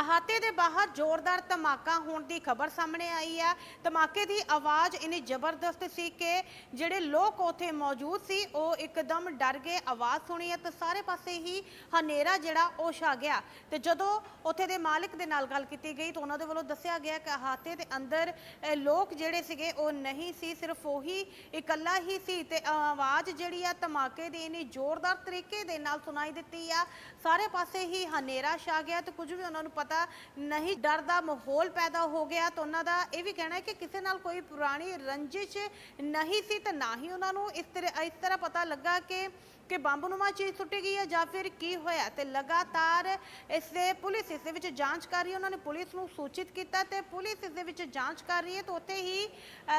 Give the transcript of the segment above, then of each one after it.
ਅਹਾਤੇ ਦੇ ਬਾਹਰ ਜ਼ੋਰਦਾਰ ਧਮਾਕਾ ਹੋਣ ਦੀ ਖਬਰ ਸਾਹਮਣੇ ਆਈ ਹੈ। ਧਮਾਕੇ ਦੀ ਆਵਾਜ਼ ਇੰਨੀ ਜ਼ਬਰਦਸਤ ਸੀ ਕਿ ਜਿਹੜੇ ਲੋਕ ਉੱਥੇ ਮੌਜੂਦ ਸੀ, ਉਹ ਇੱਕਦਮ ਡਰ ਗਏ। ਆਵਾਜ਼ ਸੁਣੀ ਹੈ ਤਾਂ ਸਾਰੇ ਪਾਸੇ ਹੀ ਹਨੇਰਾ ਜਿਹੜਾ ਉਹ ਛਾ ਗਿਆ। ਤੇ ਜਦੋਂ ਉੱਥੇ ਦੇ ਮਾਲਕ ਦੇ ਨਾਲ ਗੱਲ ਕੀਤੀ ਗਈ ਤਾਂ ਉਹਨਾਂ ਦੇ ਵੱਲੋਂ ਦੱਸਿਆ ਗਿਆ ਕਿ ਅਹਾਤੇ ਦੇ ਅੰਦਰ ਲੋਕ ਜਿਹੜੇ ਸੀਗੇ ਉਹ ਨਹੀਂ ਸੀ, ਸਿਰਫ ਉਹੀ ਇਕੱਲਾ ਹੀ ਸੀ ਤੇ ਆਵਾਜ਼ ਜਿਹੜੀ ਆ ਧਮਾਕੇ ਦੀ ਇੰਨੀ ਜ਼ੋਰਦਾਰ ਤਰੀਕੇ ਦੇ ਨਾਲ ਸੁਣਾਈ ਦਿੱਤੀ ਆ। ਸਾਰੇ ਪਾਸੇ ਹੀ ਹਨੇਰਾ ਛਾ ਗਿਆ ਤੇ ਕੁਝ ਵੀ ਉਹਨਾਂ ਨੂੰ ਪਤਾ ਨਹੀਂ ਡਰ ਦਾ ਮਾਹੌਲ ਪੈਦਾ ਹੋ ਗਿਆ ਤਾਂ ਉਹਨਾਂ ਦਾ ਇਹ ਵੀ ਕਹਿਣਾ ਹੈ ਕਿ ਕਿਸੇ ਨਾਲ ਕੋਈ ਪੁਰਾਣੀ ਰੰਜਿਸ਼ ਨਹੀਂ ਸੀ ਤੇ ਨਾ ਹੀ ਉਹਨਾਂ ਨੂੰ ਇਸ ਤਰ੍ਹਾਂ ਇਸ ਤਰ੍ਹਾਂ ਪਤਾ ਲੱਗਾ ਕਿ ਕਿ ਬੰਬ ਚੀਜ਼ ਸੁੱਟੀ ਗਈ ਹੈ ਜਾਂ ਫਿਰ ਕੀ ਹੋਇਆ ਤੇ ਲਗਾਤਾਰ ਇਸ ਦੇ ਪੁਲਿਸ ਇਸ ਦੇ ਵਿੱਚ ਜਾਂਚ ਕਰ ਰਹੀ ਹੈ। ਉਹਨਾਂ ਨੇ ਪੁਲਿਸ ਨੂੰ ਸੂਚਿਤ ਕੀਤਾ ਤੇ ਪੁਲਿਸ ਇਸ ਦੇ ਵਿੱਚ ਜਾਂਚ ਕਰ ਰਹੀ ਹੈ ਤੇ ਉੱਥੇ ਹੀ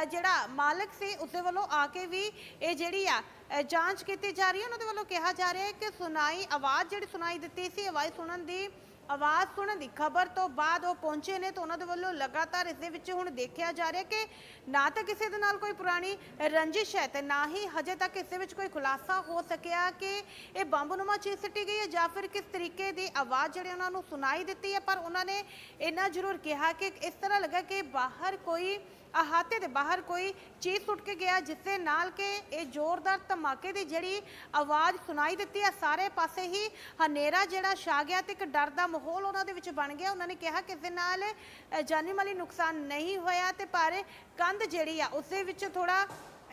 ਜਿਹੜਾ ਮਾਲਕ ਸੀ ਉਸਦੇ ਵੱਲੋਂ ਆ ਕੇ ਵੀ ਇਹ ਜਿਹੜੀ ਆ ਜਾਂਚ ਕੀਤੀ ਜਾ ਰਹੀ ਹੈ। ਉਹਨਾਂ ਦੇ ਵੱਲੋਂ ਕਿਹਾ ਜਾ ਰਿਹਾ ਹੈ ਕਿ ਸੁਣਾਈ, ਆਵਾਜ਼ ਜਿਹੜੀ ਸੁਣਾਈ ਦਿੱਤੀ ਸੀ, ਆਵਾਜ਼ ਸੁਣਨ ਦੀ ਆਵਾਜ਼ ਸੁਣਨ ਦੀ ਖਬਰ ਤੋਂ ਬਾਅਦ ਉਹ ਪਹੁੰਚੇ ਨੇ ਤਾਂ ਉਹਨਾਂ ਦੇ ਵੱਲੋਂ ਲਗਾਤਾਰ ਇਸ ਦੇ ਵਿੱਚ ਹੁਣ ਦੇਖਿਆ ਜਾ ਰਿਹਾ ਕਿ ਨਾ ਤਾਂ ਕਿਸੇ ਦੇ ਨਾਲ ਕੋਈ ਪੁਰਾਣੀ ਰੰਜਿਸ਼ ਹੈ ਤੇ ਨਾ ਹੀ ਹਜੇ ਤੱਕ ਇਸ ਦੇ ਵਿੱਚ ਕੋਈ ਖੁਲਾਸਾ ਹੋ ਸਕਿਆ ਕਿ ਇਹ ਬੰਬ ਨੂੰਮਾ ਚੀਜ਼ ਸਿੱਟੀ ਗਈ ਹੈ ਜਾਂ ਫਿਰ ਕਿਸ ਤਰੀਕੇ ਦੀ ਆਵਾਜ਼ ਜਿਹੜੀ ਉਹਨਾਂ ਨੂੰ ਸੁਣਾਈ ਦਿੱਤੀ ਹੈ, ਪਰ ਉਹਨਾਂ ਨੇ ਇੰਨਾ ਜ਼ਰੂਰ ਕਿਹਾ ਕਿ ਇਸ ਤਰ੍ਹਾਂ ਲੱਗਾ ਕਿ ਬਾਹਰ ਕੋਈ ਅਹਾਤੇ ਦੇ ਬਾਹਰ ਕੋਈ ਚੀਜ਼ ਸੁੱਟ ਕੇ ਗਿਆ ਜਿਸ ਦੇ ਨਾਲ ਕਿ ਇਹ ਜ਼ੋਰਦਾਰ ਧਮਾਕੇ ਦੀ ਜਿਹੜੀ ਆਵਾਜ਼ ਸੁਣਾਈ ਦਿੱਤੀ ਆ ਸਾਰੇ ਪਾਸੇ ਹੀ ਹਨੇਰਾ ਜਿਹੜਾ ਛਾ ਗਿਆ ਤੇ ਇੱਕ ਡਰ ਦਾ ਮਾਹੌਲ ਉਹਨਾਂ ਦੇ ਵਿੱਚ ਬਣ ਗਿਆ। ਉਹਨਾਂ ਨੇ ਕਿਹਾ ਕਿ ਇਸ ਦੇ ਨਾਲ ਅ, ਜਾਨੀ ਮਾਲੀ ਨੁਕਸਾਨ ਨਹੀਂ ਹੋਇਆ ਤੇ ਪਰ ਕੰਧ ਜਿਹੜੀ ਆ ਉਸ ਦੇ ਵਿੱਚ ਥੋੜਾ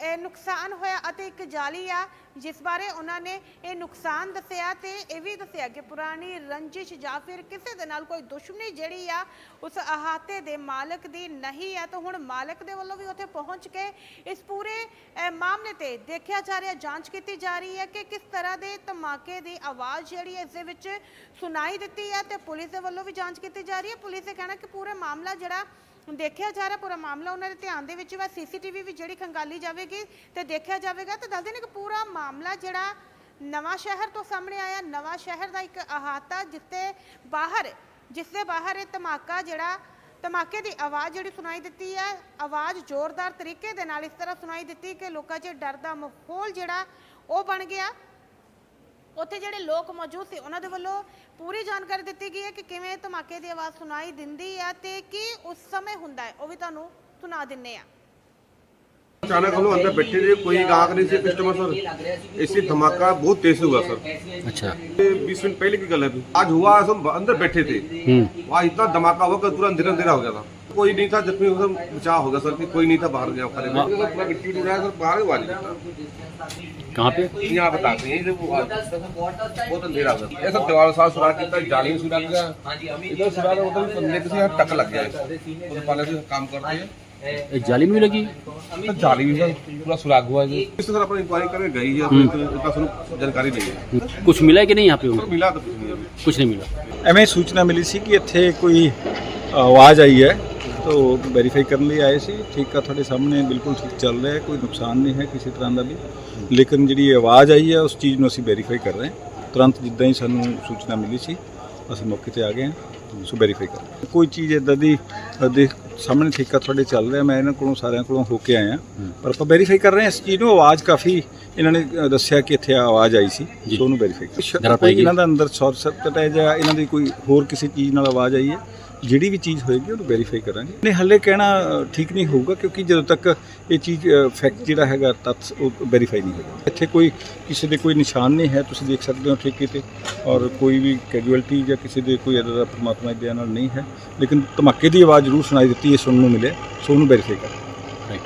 ਇਹ ਨੁਕਸਾਨ ਹੋਇਆ ਅਤੇ ਇੱਕ ਜਾਲੀ ਆ, ਜਿਸ ਬਾਰੇ ਉਹਨਾਂ ਨੇ ਇਹ ਨੁਕਸਾਨ ਦੱਸਿਆ ਤੇ ਇਹ ਵੀ ਦੱਸਿਆ ਕਿ ਪੁਰਾਣੀ ਰੰਜਿਸ਼ ਜਾਂ ਫਿਰ ਕਿਸੇ ਦੇ ਨਾਲ ਕੋਈ ਦੁਸ਼ਮਣੀ ਜਿਹੜੀ ਆ, ਉਸ ਅਹਾਤੇ ਦੇ ਮਾਲਕ ਦੀ ਨਹੀਂ ਆ, ਤਾਂ ਹੁਣ ਮਾਲਕ ਦੇ ਵੱਲੋਂ ਵੀ ਉੱਥੇ ਪਹੁੰਚ ਕੇ ਇਸ ਪੂਰੇ ਮਾਮਲੇ ਤੇ ਦੇਖਿਆ ਜਾ ਰਿਹਾ, ਜਾਂਚ ਕੀਤੀ ਜਾ ਰਹੀ ਹੈ ਕਿ ਕਿਸ ਤਰ੍ਹਾਂ ਦੇ ਧਮਾਕੇ ਦੀ ਆਵਾਜ਼ ਜਿਹੜੀ ਇਸ ਦੇ ਵਿੱਚ ਸੁਣਾਈ ਦਿੱਤੀ ਹੈ ਤੇ ਪੁਲਿਸ ਦੇ ਵੱਲੋਂ ਵੀ ਜਾਂਚ ਕੀਤੀ ਜਾ ਰਹੀ ਹੈ। ਪੁਲਿਸ ਦੇ ਕਹਿਣਾ ਕਿ ਪੂਰਾ ਮਾਮਲਾ ਜਿਹੜਾ ਹੁਣ ਦੇਖਿਆ ਜਾ ਰਿਹਾ ਪੂਰਾ ਮਾਮਲਾ, ਉਹਨਾਂ ਦੇ ਧਿਆਨ ਦੇ ਵਿੱਚ ਵਾ ਸੀਸੀਟੀਵੀ ਵੀ ਜਿਹੜੀ ਖੰਗਾਲੀ ਜਾਵੇਗੀ ਤੇ ਦੇਖਿਆ ਜਾਵੇਗਾ, ਤੇ ਦੱਸਦੇ ਨੇ ਕਿ ਪੂਰਾ ਮਾਮਲਾ ਜਿਹੜਾ ਨਵਾਂ ਸ਼ਹਿਰ ਤੋਂ ਸਾਹਮਣੇ ਆਇਆ, ਨਵਾਂ ਸ਼ਹਿਰ ਦਾ ਇੱਕ ਅਹਾਤਾ ਜਿਸ ਬਾਹਰ ਜਿਸ ਦੇ ਬਾਹਰ ਇਹ ਧਮਾਕਾ ਜਿਹੜਾ, ਧਮਾਕੇ ਦੀ ਆਵਾਜ਼ ਜਿਹੜੀ ਸੁਣਾਈ ਦਿੱਤੀ ਹੈ ਆਵਾਜ਼ ਜ਼ੋਰਦਾਰ ਤਰੀਕੇ ਦੇ ਨਾਲ ਇਸ ਤਰ੍ਹਾਂ ਸੁਣਾਈ ਦਿੱਤੀ ਕਿ ਲੋਕਾਂ 'ਚ ਡਰ ਦਾ ਮਾਹੌਲ ਜਿਹੜਾ, ਉਹ ਬਣ ਗਿਆ। ਉੱਥੇ ਜਿਹੜੇ ਲੋਕ ਮੌਜੂਦ ਸੀ ਉਹਨਾਂ ਦੇ ਵੱਲੋਂ ਪੂਰੀ ਜਾਣਕਾਰੀ ਦਿੱਤੀ ਗਈ ਹੈ ਕਿ ਕਿਵੇਂ ਧਮਾਕੇ ਦੀ ਆਵਾਜ਼ ਸੁਣਾਈ ਦਿੰਦੀ ਹੈ ਤੇ ਕੀ ਉਸ ਸਮੇਂ ਹੁੰਦਾ ਹੈ ਉਹ ਵੀ ਤੁਹਾਨੂੰ ਸੁਣਾ ਦਿੰਨੇ ਆ अचानक हम लोग अंदर बैठे थे कोई ग्राहक नहीं थे कस्टमर सर ऐसे धमाका बहुत तेज से हुआ सर अच्छा बीस मिनट पहले की गल है अभी। आज हुआ हम अंदर बैठे थे हम्म वहाँ इतना धमाका हुआ कि पूरा अंधेरा अंधेरा हो गया था कोई नहीं था जख्मी होकर बचाव होगा सर कि कोई नहीं था बाहर गया हाँ। तो कहाँ पे? यहाँ बता दें यही बहुत अंधेरा सर ये सब दीवारों साथ सुराग कितना जाली में सुराग गया। इधर सुराग उधर बंदे किसी यहाँ टक लग गया। है उधर पहले से काम कर रहे हैं। एक जाली में लगी? तो जाली में सर पूरा सुराग हुआ है। इस तरह अपन इंक्वायरी करके गई है हम्म। तो इतना तो जानकारी नहीं है। हम्म। कुछ मिला कि नहीं यहाँ पे? मिला तो कुछ नहीं मिला। हमें सूचना मिली थी कि इतने कोई आवाज़ आई है। ਤੋ ਵੈਰੀਫਾਈ ਕਰਨ ਲਈ ਆਏ ਸੀ। ਠੀਕ ਆ ਤੁਹਾਡੇ ਸਾਹਮਣੇ ਬਿਲਕੁਲ ਠੀਕ ਚੱਲ ਰਿਹਾ ਹੈ ਕੋਈ ਨੁਕਸਾਨ ਨਹੀਂ ਹੈ ਕਿਸੇ ਤਰ੍ਹਾਂ ਦਾ ਵੀ। ਲੇਕਿਨ ਜਿਹੜੀ ਆਵਾਜ਼ ਆਈ ਹੈ ਉਸ ਚੀਜ਼ ਨੂੰ ਅਸੀਂ ਵੈਰੀਫਾਈ ਕਰ ਰਹੇ ਹਾਂ। ਤੁਰੰਤ ਜਿੱਦਾਂ ਹੀ ਸਾਨੂੰ ਸੂਚਨਾ ਮਿਲੀ ਸੀ ਅਸੀਂ ਮੌਕੇ ਤੇ ਆ ਗਏ ਹਾਂ ਸੋ ਵੈਰੀਫਾਈ ਕਰ। ਕੋਈ ਚੀਜ਼ ਇਦਾਂ ਦੀ ਦੇ ਸਾਹਮਣੇ ਠੇਕਾ ਤੁਹਾਡੇ ਚੱਲ ਰਿਹਾ ਮੈਂ ਇਹਨਾਂ ਕੋਲੋਂ ਸਾਰਿਆਂ ਕੋਲੋਂ ਹੋ ਕੇ ਆਇਆ। ਪਰ ਆਪਾਂ ਵੈਰੀਫਾਈ ਕਰ ਰਹੇ ਹਾਂ ਇਸ ਚੀਜ਼ ਨੂੰ ਆਵਾਜ਼ ਕਾਫੀ ਇਹਨਾਂ ਨੇ ਦੱਸਿਆ ਕਿ ਇੱਥੇ ਆਵਾਜ਼ ਆਈ ਸੀ ਸੋ ਉਹਨੂੰ ਵੈਰੀਫਾਈ ਕਰ। ਇਹਨਾਂ ਦਾ ਅੰਦਰ ਸ਼ਾਰਟ ਸਰਕਟ ਹੈ ਜਾਂ ਇਹਨਾਂ ਦੀ ਕੋਈ ਹੋਰ ਕਿਸੇ ਚੀਜ਼ ਨਾਲ ਆਵਾਜ਼ ਆਈ ਹੈ ਜਿਹੜੀ ਵੀ ਚੀਜ਼ ਹੋਏਗੀ ਉਹਨੂੰ ਵੈਰੀਫਾਈ ਕਰਾਂਗੇ। ਨਹੀਂ, ਹੱਲੇ ਕਹਿਣਾ ਠੀਕ ਨਹੀਂ ਹੋਊਗਾ ਕਿਉਂਕਿ ਜਦੋਂ ਤੱਕ ਇਹ ਚੀਜ਼ ਫੈਕਟ ਜਿਹੜਾ ਹੈਗਾ ਤੱਥ ਉਹ ਵੈਰੀਫਾਈ ਨਹੀਂ ਹੋਗਾ ਇੱਥੇ ਕੋਈ ਕਿਸੇ ਦੇ ਕੋਈ ਨਿਸ਼ਾਨ ਨਹੀਂ ਹੈ, ਤੁਸੀਂ ਦੇਖ ਸਕਦੇ ਹੋ ਠੇਕੇ ਤੇ ਔਰ ਕੋਈ ਵੀ ਕੈਜੂਅਲਟੀ ਜਾਂ ਕਿਸੇ ਦੇ ਕੋਈ ਇਦਾਂ ਦਾ ਪਰਮਾਤਮਾ ਦੀ ਦਇਆ ਨਾਲ ਨਹੀਂ ਹੈ। ਲੇਕਿਨ ਧਮਾਕੇ ਦੀ ਆਵਾਜ਼ ਜ਼ਰੂਰ ਸੁਣਾਈ ਦਿੱਤੀ, ਇਹ ਸੁਣਨ ਨੂੰ ਮਿਲਿਆ, ਸੋ ਉਹਨੂੰ ਵੈਰੀਫਾਈ ਕਰਾਂਗੇ।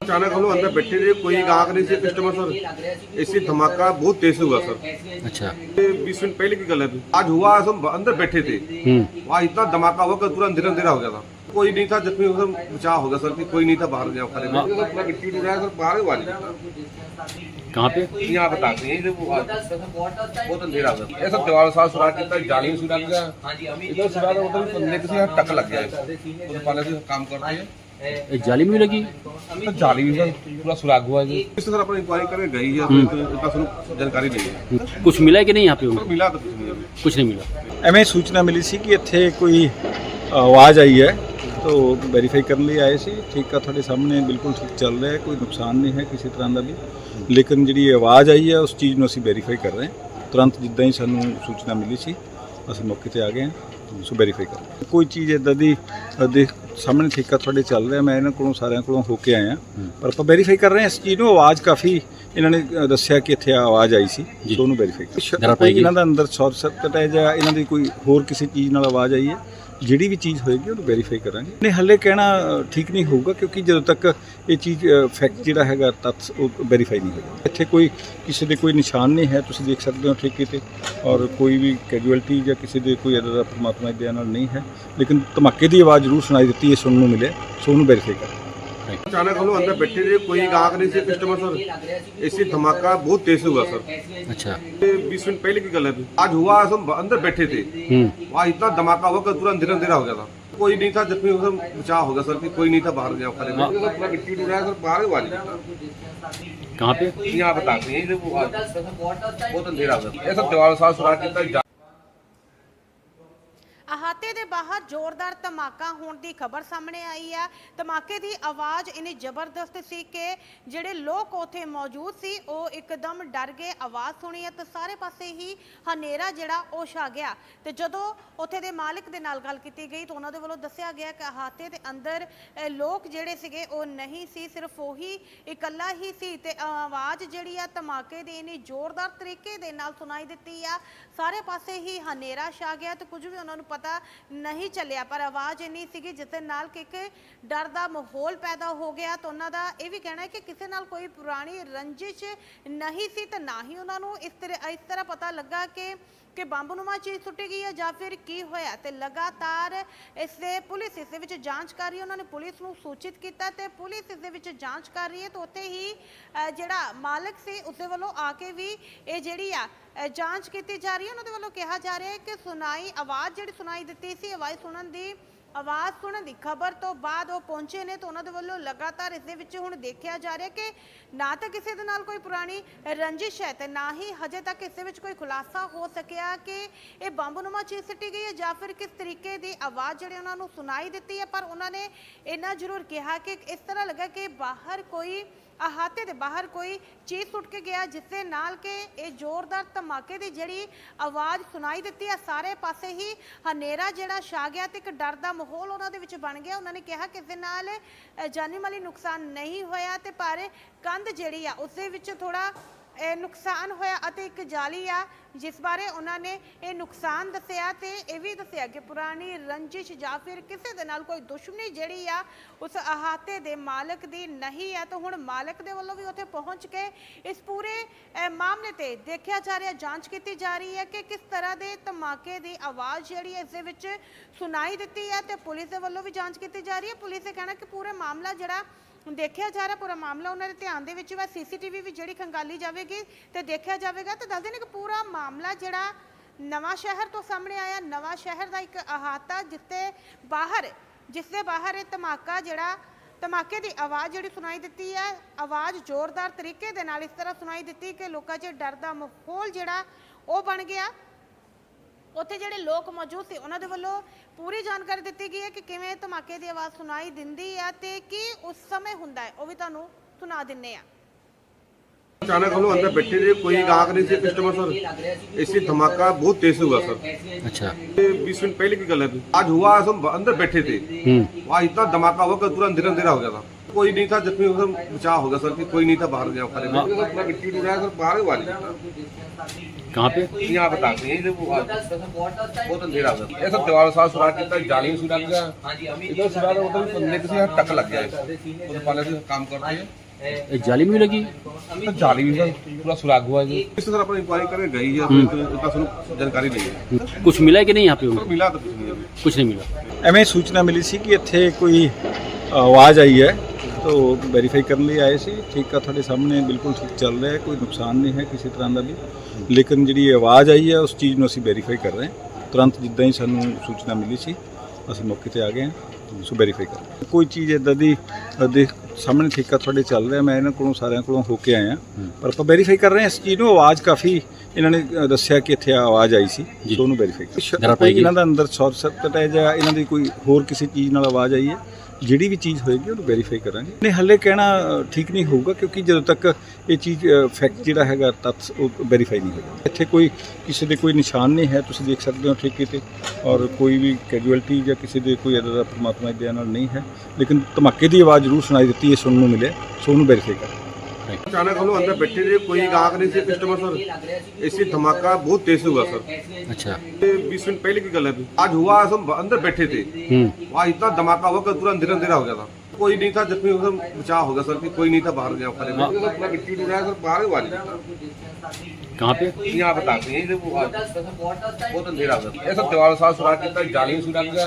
अचानक हम लोग अंदर बैठे थे कोई ग्राहक नहीं थे कस्टमर सर ऐसे धमाका बहुत तेज हुआ सर अच्छा। बीस मिनट पहले की गल है। आज हुआ हम अंदर बैठे थे। हम्म। वहाँ इतना धमाका हुआ कि पूरा अंधेरा अंधेरा हो गया था। कोई नहीं था जख्मी था, बचाव हो गया सर कि कोई नहीं था बाहर गया खड़े। पूरा गिट्टी उड़ रहा है सर बाहर हुआ नहीं कहाँ पे? यहाँ बताते हैं ये वो बहुत अंधेरा हो गया। ऐसा दीवार साथ सुराख किया जाली में सुराख गया इधर उधर बंदे किसी टक लग गया उधर पहले से काम करते हैं। ये जाली में भी लगी तो जाली भी सर पूरा सुराग हुआ है इस तरह अपन इंक्वायरी करके गई है तो इतना सुन जानकारी नहीं है कुछ मिला है कि नहीं यहाँ पे सर उनको? मिला तो कुछ नहीं अभी। कुछ नहीं मिला ਐਵੇਂ ਸੂਚਨਾ ਮਿਲੀ ਸੀ ਕਿ ਇੱਥੇ ਕੋਈ ਆਵਾਜ਼ ਆਈ ਹੈ ਤੋ ਵੈਰੀਫਾਈ ਕਰਨ ਲਈ ਆਏ ਸੀ ਠੀਕ ਆ ਤੁਹਾਡੇ ਸਾਹਮਣੇ ਬਿਲਕੁਲ ਠੀਕ ਚੱਲ ਰਿਹਾ ਹੈ ਕੋਈ ਨੁਕਸਾਨ ਨਹੀਂ ਹੈ ਕਿਸੇ ਤਰ੍ਹਾਂ ਦਾ ਵੀ ਲੇਕਿਨ ਜਿਹੜੀ ਆਵਾਜ਼ ਆਈ ਹੈ ਉਸ ਚੀਜ਼ ਨੂੰ ਅਸੀਂ ਵੈਰੀਫਾਈ ਕਰ ਰਹੇ ਹਾਂ ਤੁਰੰਤ ਜਿੱਦਾਂ ਹੀ ਸਾਨੂੰ ਸੂਚਨਾ ਮਿਲੀ ਸੀ ਅਸੀਂ ਮੌਕੇ ਤੇ ਆ ਗਏ ਹਾਂ ਸੋ ਵੈਰੀਫਾਈ ਕਰ ਕੋਈ ਚੀਜ਼ ਇਦਾਂ ਦੀ ਦੇ ਸਾਹਮਣੇ ਠੇਕਾ ਤੁਹਾਡੇ ਚੱਲ ਰਿਹਾ ਮੈਂ ਇਹਨਾਂ ਕੋਲੋਂ ਸਾਰਿਆਂ ਕੋਲੋਂ ਹੋ ਕੇ ਆਇਆ ਪਰ ਆਪਾਂ ਵੈਰੀਫਾਈ ਕਰ ਰਹੇ ਹਾਂ ਇਸ ਚੀਜ਼ ਨੂੰ ਆਵਾਜ਼ ਕਾਫੀ ਇਹਨਾਂ ਨੇ ਦੱਸਿਆ ਕਿ ਇੱਥੇ ਆਵਾਜ਼ ਆਈ ਸੀ। ਸੋ ਉਹਨੂੰ ਵੈਰੀਫਾਈ ਕਰ। ਇਹਨਾਂ ਦਾ ਅੰਦਰ ਸ਼ਾਰਟ ਸਰਕਟ ਹੈ ਜਾਂ ਇਹਨਾਂ ਦੀ ਕੋਈ ਹੋਰ ਕਿਸੇ ਚੀਜ਼ ਨਾਲ ਆਵਾਜ਼ ਆਈ ਹੈ ਜਿਹੜੀ ਵੀ ਚੀਜ਼ ਹੋਏਗੀ ਉਹਨੂੰ ਵੈਰੀਫਾਈ ਕਰਾਂਗੇ। ਨਹੀਂ, ਹੱਲੇ ਕਹਿਣਾ ਠੀਕ ਨਹੀਂ ਹੋਊਗਾ ਕਿਉਂਕਿ ਜਦੋਂ ਤੱਕ ਇਹ ਚੀਜ਼ ਫੈਕਟ ਜਿਹੜਾ ਹੈਗਾ ਤੱਥ ਉਹ ਵੈਰੀਫਾਈ ਨਹੀਂ ਹੋਏਗਾ। ਇੱਥੇ ਕੋਈ ਕਿਸੇ ਦੇ ਕੋਈ ਨਿਸ਼ਾਨ ਨਹੀਂ ਹੈ, ਤੁਸੀਂ ਦੇਖ ਸਕਦੇ ਹੋ ਠੇਕੇ ਤੇ। ਔਰ ਕੋਈ ਵੀ ਕੈਜੂਅਲਟੀ ਜਾਂ ਕਿਸੇ ਦੇ ਕੋਈ ਇਦਾਂ ਦਾ ਪਰਮਾਤਮਾ ਦੀ ਨਾਲ ਨਹੀਂ ਹੈ। ਲੇਕਿਨ ਧਮਾਕੇ ਦੀ ਆਵਾਜ਼ ਜ਼ਰੂਰ ਸੁਣਾਈ ਦਿੱਤੀ, ਇਹ ਸੁਣਨ ਨੂੰ ਮਿਲਿਆ। ਸੋ ਉਹਨੂੰ ਵੈਰੀਫਾਈ ਕਰਾਂਗੇ। अचानक हम लोग अंदर बैठे थे कोई ग्राहक नहीं थे कस्टमर सर ऐसे धमाका बहुत तेज से हुआ सर अच्छा। बीस मिनट पहले की गल है। आज हुआ हम अंदर बैठे थे। हम्म। वहाँ इतना धमाका हुआ कि पूरा अंधेरा अंधेरा हो गया था। कोई नहीं था जख्मी हो गया बचाव हो गया सर कि कोई नहीं था बाहर गया। पूरा उड़ सर बाहर ही कहाँ पे? यहाँ बता बहुत अंधेरा दीवार साफ़ सुथरा किया ਅਹਾਤੇ ਦੇ ਬਾਹਰ ਜ਼ੋਰਦਾਰ ਧਮਾਕਾ ਹੋਣ ਦੀ ਖਬਰ ਸਾਹਮਣੇ ਆਈ ਹੈ। ਧਮਾਕੇ ਦੀ ਆਵਾਜ਼ ਇੰਨੀ ਜ਼ਬਰਦਸਤ ਸੀ ਕਿ ਜਿਹੜੇ ਲੋਕ ਉੱਥੇ ਮੌਜੂਦ ਸੀ, ਉਹ ਇੱਕਦਮ ਡਰ ਗਏ। ਆਵਾਜ਼ ਸੁਣੀ ਹੈ ਤੇ ਸਾਰੇ ਪਾਸੇ ਹੀ ਹਨੇਰਾ ਜਿਹੜਾ, ਉਹ ਛਾ ਗਿਆ। ਤੇ ਜਦੋਂ ਉੱਥੇ ਦੇ ਮਾਲਕ ਦੇ ਨਾਲ ਗੱਲ ਕੀਤੀ ਗਈ ਤਾਂ ਉਹਨਾਂ ਦੇ ਵੱਲੋਂ ਦੱਸਿਆ ਗਿਆ ਕਿ ਅਹਾਤੇ ਦੇ ਅੰਦਰ ਲੋਕ ਜਿਹੜੇ ਸੀਗੇ, ਉਹ ਨਹੀਂ ਸੀ, ਸਿਰਫ ਉਹੀ ਇਕੱਲਾ ਹੀ ਸੀ ਤੇ ਆਵਾਜ਼ ਜਿਹੜੀ ਆ ਧਮਾਕੇ ਦੀ ਇੰਨੀ ਜ਼ੋਰਦਾਰ ਤਰੀਕੇ ਦੇ ਨਾਲ ਸੁਣਾਈ ਦਿੱਤੀ ਆ। ਸਾਰੇ ਪਾਸੇ ਹੀ ਹਨੇਰਾ ਛਾ ਗਿਆ ਤੇ ਕੁਝ ਵੀ ਉਹਨਾਂ ਨੂੰ ਪਤਾ ਨਹੀਂ ਚੱਲਿਆ, ਪਰ ਆਵਾਜ਼ ਇੰਨੀ ਸੀਗੀ ਜਿਸ ਨਾਲ ਕਿ ਇੱਕ ਡਰ ਦਾ ਮਾਹੌਲ ਪੈਦਾ ਹੋ ਗਿਆ। ਤਾਂ ਉਹਨਾਂ ਦਾ ਇਹ ਵੀ ਕਹਿਣਾ ਹੈ ਕਿ ਕਿਸੇ ਨਾਲ ਕੋਈ ਪੁਰਾਣੀ ਰੰਜਿਸ਼ ਨਹੀਂ ਸੀ ਤੇ ਨਾ ਹੀ ਉਹਨਾਂ ਨੂੰ ਇਸ ਤਰ੍ਹਾਂ ਇਸ ਤਰ੍ਹਾਂ ਪਤਾ ਲੱਗਾ ਕਿ ਕਿ ਬੰਬਨੁਮਾ ਚੀਜ਼ ਸੁੱਟੀ ਗਈ ਹੈ ਜਾਂ ਫਿਰ ਕੀ ਹੋਇਆ। ਤੇ ਲਗਾਤਾਰ ਇਸ ਦੇ ਪੁਲਿਸ ਇਸ ਦੇ ਵਿੱਚ ਜਾਂਚ ਕਰ ਰਹੀ ਹੈ। ਉਹਨਾਂ ਨੇ ਪੁਲਿਸ ਨੂੰ ਸੂਚਿਤ ਕੀਤਾ ਤੇ ਪੁਲਿਸ ਇਸ ਦੇ ਵਿੱਚ ਜਾਂਚ ਕਰ ਰਹੀ ਹੈ। ਤੇ ਉੱਥੇ ਹੀ ਜਿਹੜਾ ਮਾਲਕ ਸੀ, ਉਸਦੇ ਵੱਲੋਂ ਆ ਕੇ ਵੀ ਇਹ ਜਿਹੜੀ ਆ ਜਾਂਚ ਕੀਤੀ ਜਾ ਰਹੀ ਹੈ। ਉਹਨਾਂ ਦੇ ਵੱਲੋਂ ਕਿਹਾ ਜਾ ਰਿਹਾ ਹੈ ਕਿ ਸੁਣਾਈ, ਆਵਾਜ਼ ਜਿਹੜੀ ਸੁਣਾਈ ਦਿੱਤੀ ਸੀ, ਆਵਾਜ਼ ਸੁਣਨ ਦੀ, ਆਵਾਜ਼ ਸੁਣਨ ਦੀ ਖਬਰ ਤੋਂ ਬਾਅਦ ਉਹ ਪਹੁੰਚੇ ਨੇ ਤਾਂ ਉਹਨਾਂ ਦੇ ਵੱਲੋਂ ਲਗਾਤਾਰ ਇਸ ਦੇ ਵਿੱਚ ਹੁਣ ਦੇਖਿਆ ਜਾ ਰਿਹਾ ਕਿ ਨਾ ਤਾਂ ਕਿਸੇ ਦੇ ਨਾਲ ਕੋਈ ਪੁਰਾਣੀ ਰੰਜਿਸ਼ ਹੈ ਤੇ ਨਾ ਹੀ ਹਜੇ ਤੱਕ ਇਸ ਦੇ ਵਿੱਚ ਕੋਈ ਖੁਲਾਸਾ ਹੋ ਸਕਿਆ ਕਿ ਇਹ ਬੰਬਨੁਮਾ ਚੀਜ਼ ਸਿੱਟੀ ਗਈ ਹੈ ਜਾਂ ਫਿਰ ਕਿਸ ਤਰੀਕੇ ਦੀ ਆਵਾਜ਼ ਜਿਹੜੀ ਉਹਨਾਂ ਨੂੰ ਸੁਣਾਈ ਦਿੱਤੀ ਹੈ। ਪਰ ਉਹਨਾਂ ਨੇ ਇੰਨਾ ਜ਼ਰੂਰ ਕਿਹਾ ਕਿ ਇਸ ਤਰ੍ਹਾਂ ਲੱਗਾ ਕਿ ਬਾਹਰ ਕੋਈ ਅਹਾਤੇ ਦੇ ਬਾਹਰ ਕੋਈ ਚੀਜ਼ ਸੁੱਟ ਕੇ ਗਿਆ ਜਿਸ ਦੇ ਨਾਲ ਕਿ ਇਹ ਜ਼ੋਰਦਾਰ ਧਮਾਕੇ ਦੀ ਜਿਹੜੀ ਆਵਾਜ਼ ਸੁਣਾਈ ਦਿੱਤੀ ਆ, ਸਾਰੇ ਪਾਸੇ ਹੀ ਹਨੇਰਾ ਜਿਹੜਾ ਛਾ ਗਿਆ ਤੇ ਇੱਕ ਡਰ ਦਾ ਮਾਹੌਲ ਉਹਨਾਂ ਦੇ ਵਿੱਚ ਬਣ ਗਿਆ। ਉਹਨਾਂ ਨੇ ਕਿਹਾ ਕਿ ਇਸ ਦੇ ਨਾਲ ਜਾਨੀ ਮਾਲੀ ਨੁਕਸਾਨ ਨਹੀਂ ਹੋਇਆ ਤੇ ਪਰ ਕੰਧ ਜਿਹੜੀ ਆ ਉਸ ਦੇ ਵਿੱਚ ਥੋੜਾ ਇਹ ਨੁਕਸਾਨ ਹੋਇਆ ਅਤੇ ਇੱਕ ਜਾਲੀ ਆ, ਜਿਸ ਬਾਰੇ ਉਹਨਾਂ ਨੇ ਇਹ ਨੁਕਸਾਨ ਦੱਸਿਆ ਤੇ ਇਹ ਵੀ ਦੱਸਿਆ ਕਿ ਪੁਰਾਣੀ ਰੰਜਿਸ਼ ਜਾਂ ਫਿਰ ਕਿਸੇ ਦੇ ਨਾਲ ਕੋਈ ਦੁਸ਼ਮਣੀ ਜਿਹੜੀ ਆ, ਉਸ ਅਹਾਤੇ ਦੇ ਮਾਲਕ ਦੀ ਨਹੀਂ ਆ, ਤਾਂ ਹੁਣ ਮਾਲਕ ਦੇ ਵੱਲੋਂ ਵੀ ਉੱਥੇ ਪਹੁੰਚ ਕੇ ਇਸ ਪੂਰੇ ਮਾਮਲੇ ਤੇ ਦੇਖਿਆ ਜਾ ਰਿਹਾ, ਜਾਂਚ ਕੀਤੀ ਜਾ ਰਹੀ ਹੈ ਕਿ ਕਿਸ ਤਰ੍ਹਾਂ ਦੇ ਧਮਾਕੇ ਦੀ ਆਵਾਜ਼ ਜਿਹੜੀ ਹੈ ਇਸ ਦੇ ਵਿੱਚ ਸੁਣਾਈ ਦਿੱਤੀ ਹੈ ਤੇ ਪੁਲਿਸ ਦੇ ਵੱਲੋਂ ਵੀ ਜਾਂਚ ਕੀਤੀ ਜਾ ਰਹੀ ਹੈ। ਪੁਲਿਸ ਦੇ ਕਹਿਣਾ ਕਿ ਪੂਰਾ ਮਾਮਲਾ ਜਿਹੜਾ ਹੁਣ ਦੇਖਿਆ ਜਾ ਰਿਹਾ ਪੂਰਾ ਮਾਮਲਾ, ਉਹਨਾਂ ਦੇ ਧਿਆਨ ਦੇ ਵਿੱਚ ਵਾ, ਸੀਸੀਟੀਵੀ ਵੀ ਜਿਹੜੀ ਖੰਗਾਲੀ ਜਾਵੇਗੀ ਤੇ ਦੇਖਿਆ ਜਾਵੇਗਾ, ਤੇ ਦੱਸਦੇ ਨੇ ਕਿ ਪੂਰਾ ਮਾਮਲਾ ਜਿਹੜਾ ਨਵਾਂ ਸ਼ਹਿਰ ਤੋਂ ਸਾਹਮਣੇ ਆਇਆ, ਨਵਾਂ ਸ਼ਹਿਰ ਦਾ ਇੱਕ ਅਹਾਤਾ ਜਿੱਤੇ ਬਾਹਰ, ਜਿਸ ਦੇ ਬਾਹਰ ਇਹ ਧਮਾਕਾ ਜਿਹੜਾ, ਧਮਾਕੇ ਦੀ ਆਵਾਜ਼ ਜਿਹੜੀ ਸੁਣਾਈ ਦਿੱਤੀ ਹੈ, ਆਵਾਜ਼ ਜ਼ੋਰਦਾਰ ਤਰੀਕੇ ਦੇ ਨਾਲ ਇਸ ਤਰ੍ਹਾਂ ਸੁਣਾਈ ਦਿੱਤੀ ਕਿ ਲੋਕਾਂ 'ਚ ਡਰ ਦਾ ਮਾਹੌਲ ਜਿਹੜਾ, ਉਹ ਬਣ ਗਿਆ। ਉੱਥੇ ਜਿਹੜੇ ਲੋਕ ਮੌਜੂਦ ਸੀ ਉਹਨਾਂ ਦੇ ਵੱਲੋਂ ਪੂਰੀ ਜਾਣਕਾਰੀ ਦਿੱਤੀ ਗਈ ਹੈ ਕਿ ਕਿਵੇਂ ਧਮਾਕੇ ਦੀ ਆਵਾਜ਼ ਸੁਣਾਈ ਦਿੰਦੀ ਹੈ ਤੇ ਕੀ ਉਸ ਸਮੇਂ ਹੁੰਦਾ ਹੈ ਉਹ ਵੀ ਤੁਹਾਨੂੰ ਸੁਣਾ ਦਿੰਨੇ ਆ अचानक हम लोग अंदर बैठे थे कोई ग्राहक नहीं थे कस्टमर सर ऐसे धमाका बहुत तेज से हुआ सर अच्छा बीस मिनट पहले की गल है अभी। आज हुआ हम अंदर बैठे थे हम्म वहाँ इतना धमाका हुआ कि पूरा अंधेरा अंधेरा हो गया था कोई नहीं था जख्मी हो गया बचाव हो गया सर कि कोई नहीं था बाहर गया खड़े हुए। पूरा मिट्टी उड़ रहा है सर बाहर ही आवाज निकला। कहाँ पे? यहाँ बता यही से बहुत अंधेरा ये सब दीवार साथ सुराग कितना जाली में सुराग का इधर सुराग होता है बंदे यहाँ टक लग जाए। तो पहले से काम करते हैं। एक जाली में लगी? तो जाली में पूरा सुराग हुआ है। इस तरह अपन इंक्वायरी करें गई है हम्म। तो इतना सुनो जानकारी नहीं है। कुछ मिला है कि नहीं यहाँ पे मिला तो कुछ नहीं मिला। हमें सूचना मिली थी कि इतने कोई आवाज़ आई है। ਤੋਂ ਵੈਰੀਫਾਈ ਕਰਨ ਲਈ ਆਏ ਸੀ ਠੀਕ ਆ ਤੁਹਾਡੇ ਸਾਹਮਣੇ ਬਿਲਕੁਲ ਠੀਕ ਚੱਲ ਰਿਹਾ ਹੈ ਕੋਈ ਨੁਕਸਾਨ ਨਹੀਂ ਹੈ ਕਿਸੇ ਤਰ੍ਹਾਂ ਦਾ ਵੀ ਲੇਕਿਨ ਜਿਹੜੀ ਆਵਾਜ਼ ਆਈ ਹੈ ਉਸ ਚੀਜ਼ ਨੂੰ ਅਸੀਂ ਵੈਰੀਫਾਈ ਕਰ ਰਹੇ ਹਾਂ ਤੁਰੰਤ ਜਿੱਦਾਂ ਹੀ ਸਾਨੂੰ ਸੂਚਨਾ ਮਿਲੀ ਸੀ ਅਸੀਂ ਮੌਕੇ ਤੇ ਆ ਗਏ ਹਾਂ ਸੋ ਵੈਰੀਫਾਈ ਕਰ। ਕੋਈ ਚੀਜ਼ ਇਦਾਂ ਦੀ ਦੇ ਸਾਹਮਣੇ ਠੇਕਾ ਤੁਹਾਡੇ ਚੱਲ ਰਿਹਾ ਮੈਂ ਇਹਨਾਂ ਕੋਲੋਂ ਸਾਰਿਆਂ ਕੋਲੋਂ ਹੋ ਕੇ ਆਇਆ ਪਰ ਆਪਾਂ ਵੈਰੀਫਾਈ ਕਰ ਰਹੇ ਹਾਂ ਇਸ ਚੀਜ਼ ਨੂੰ ਆਵਾਜ਼ ਕਾਫੀ ਇਹਨਾਂ ਨੇ ਦੱਸਿਆ ਕਿ ਇੱਥੇ ਆਵਾਜ਼ ਆਈ ਸੀ। ਸੋ ਉਹਨੂੰ ਵੈਰੀਫਾਈ ਕਰ। ਇਹਨਾਂ ਦਾ ਅੰਦਰ ਸ਼ਾਰਟ ਸਰਕਟ ਹੈ ਜਾਂ ਇਹਨਾਂ ਦੀ ਕੋਈ ਹੋਰ ਕਿਸੇ ਚੀਜ਼ ਨਾਲ ਆਵਾਜ਼ ਆਈ ਹੈ ਜਿਹੜੀ ਵੀ ਚੀਜ਼ ਹੋਏਗੀ ਉਹਨੂੰ ਵੈਰੀਫਾਈ ਕਰਾਂਗੇ। ਨਹੀਂ, ਹੱਲੇ ਕਹਿਣਾ ਠੀਕ ਨਹੀਂ ਹੋਊਗਾ ਕਿਉਂਕਿ ਜਦੋਂ ਤੱਕ ਇਹ ਚੀਜ਼ ਫੈਕਟ ਜਿਹੜਾ ਹੈਗਾ ਤੱਥ ਉਹ ਵੈਰੀਫਾਈ ਨਹੀਂ ਹੋਏਗਾ। ਇੱਥੇ ਕੋਈ ਕਿਸੇ ਦੇ ਕੋਈ ਨਿਸ਼ਾਨ ਨਹੀਂ ਹੈ, ਤੁਸੀਂ ਦੇਖ ਸਕਦੇ ਹੋ ਠੇਕੇ ਤੇ ਔਰ ਕੋਈ ਵੀ ਕੈਜੂਅਲਟੀ ਜਾਂ ਕਿਸੇ ਦੇ ਕੋਈ ਇਦਾਂ ਦਾ ਪਰਮਾਤਮਾ ਦੀ ਨਾਲ ਨਹੀਂ ਹੈ। ਲੇਕਿਨ ਧਮਾਕੇ ਦੀ ਆਵਾਜ਼ ਜ਼ਰੂਰ ਸੁਣਾਈ ਦਿੱਤੀ ਹੈ ਸੁਣਨ ਨੂੰ ਮਿਲਿਆ, ਸੋ ਉਹਨੂੰ ਵੈਰੀਫਾਈ ਕਰਾਂਗੇ। अचानक हम लोग अंदर बैठे थे कोई ग्राहक नहीं थे कस्टमर सर ऐसे धमाका बहुत तेज हुआ सर अच्छा। बीस मिनट पहले की गल है आज हुआ हम अंदर बैठे थे। हम्म। वहाँ इतना धमाका हुआ कि पूरा अंधेरा अंधेरा हो गया था। कोई नहीं था जख्मी होकर बचाव हो गया सर कि कोई नहीं था बाहर गया पूरा उड़ सर बाहर ही आवाज़ कहाँ पे? यहाँ हैं वो बहुत अंधेरा हो गया ऐसा दीवार साथ सुराख किया जाली में सुराख गया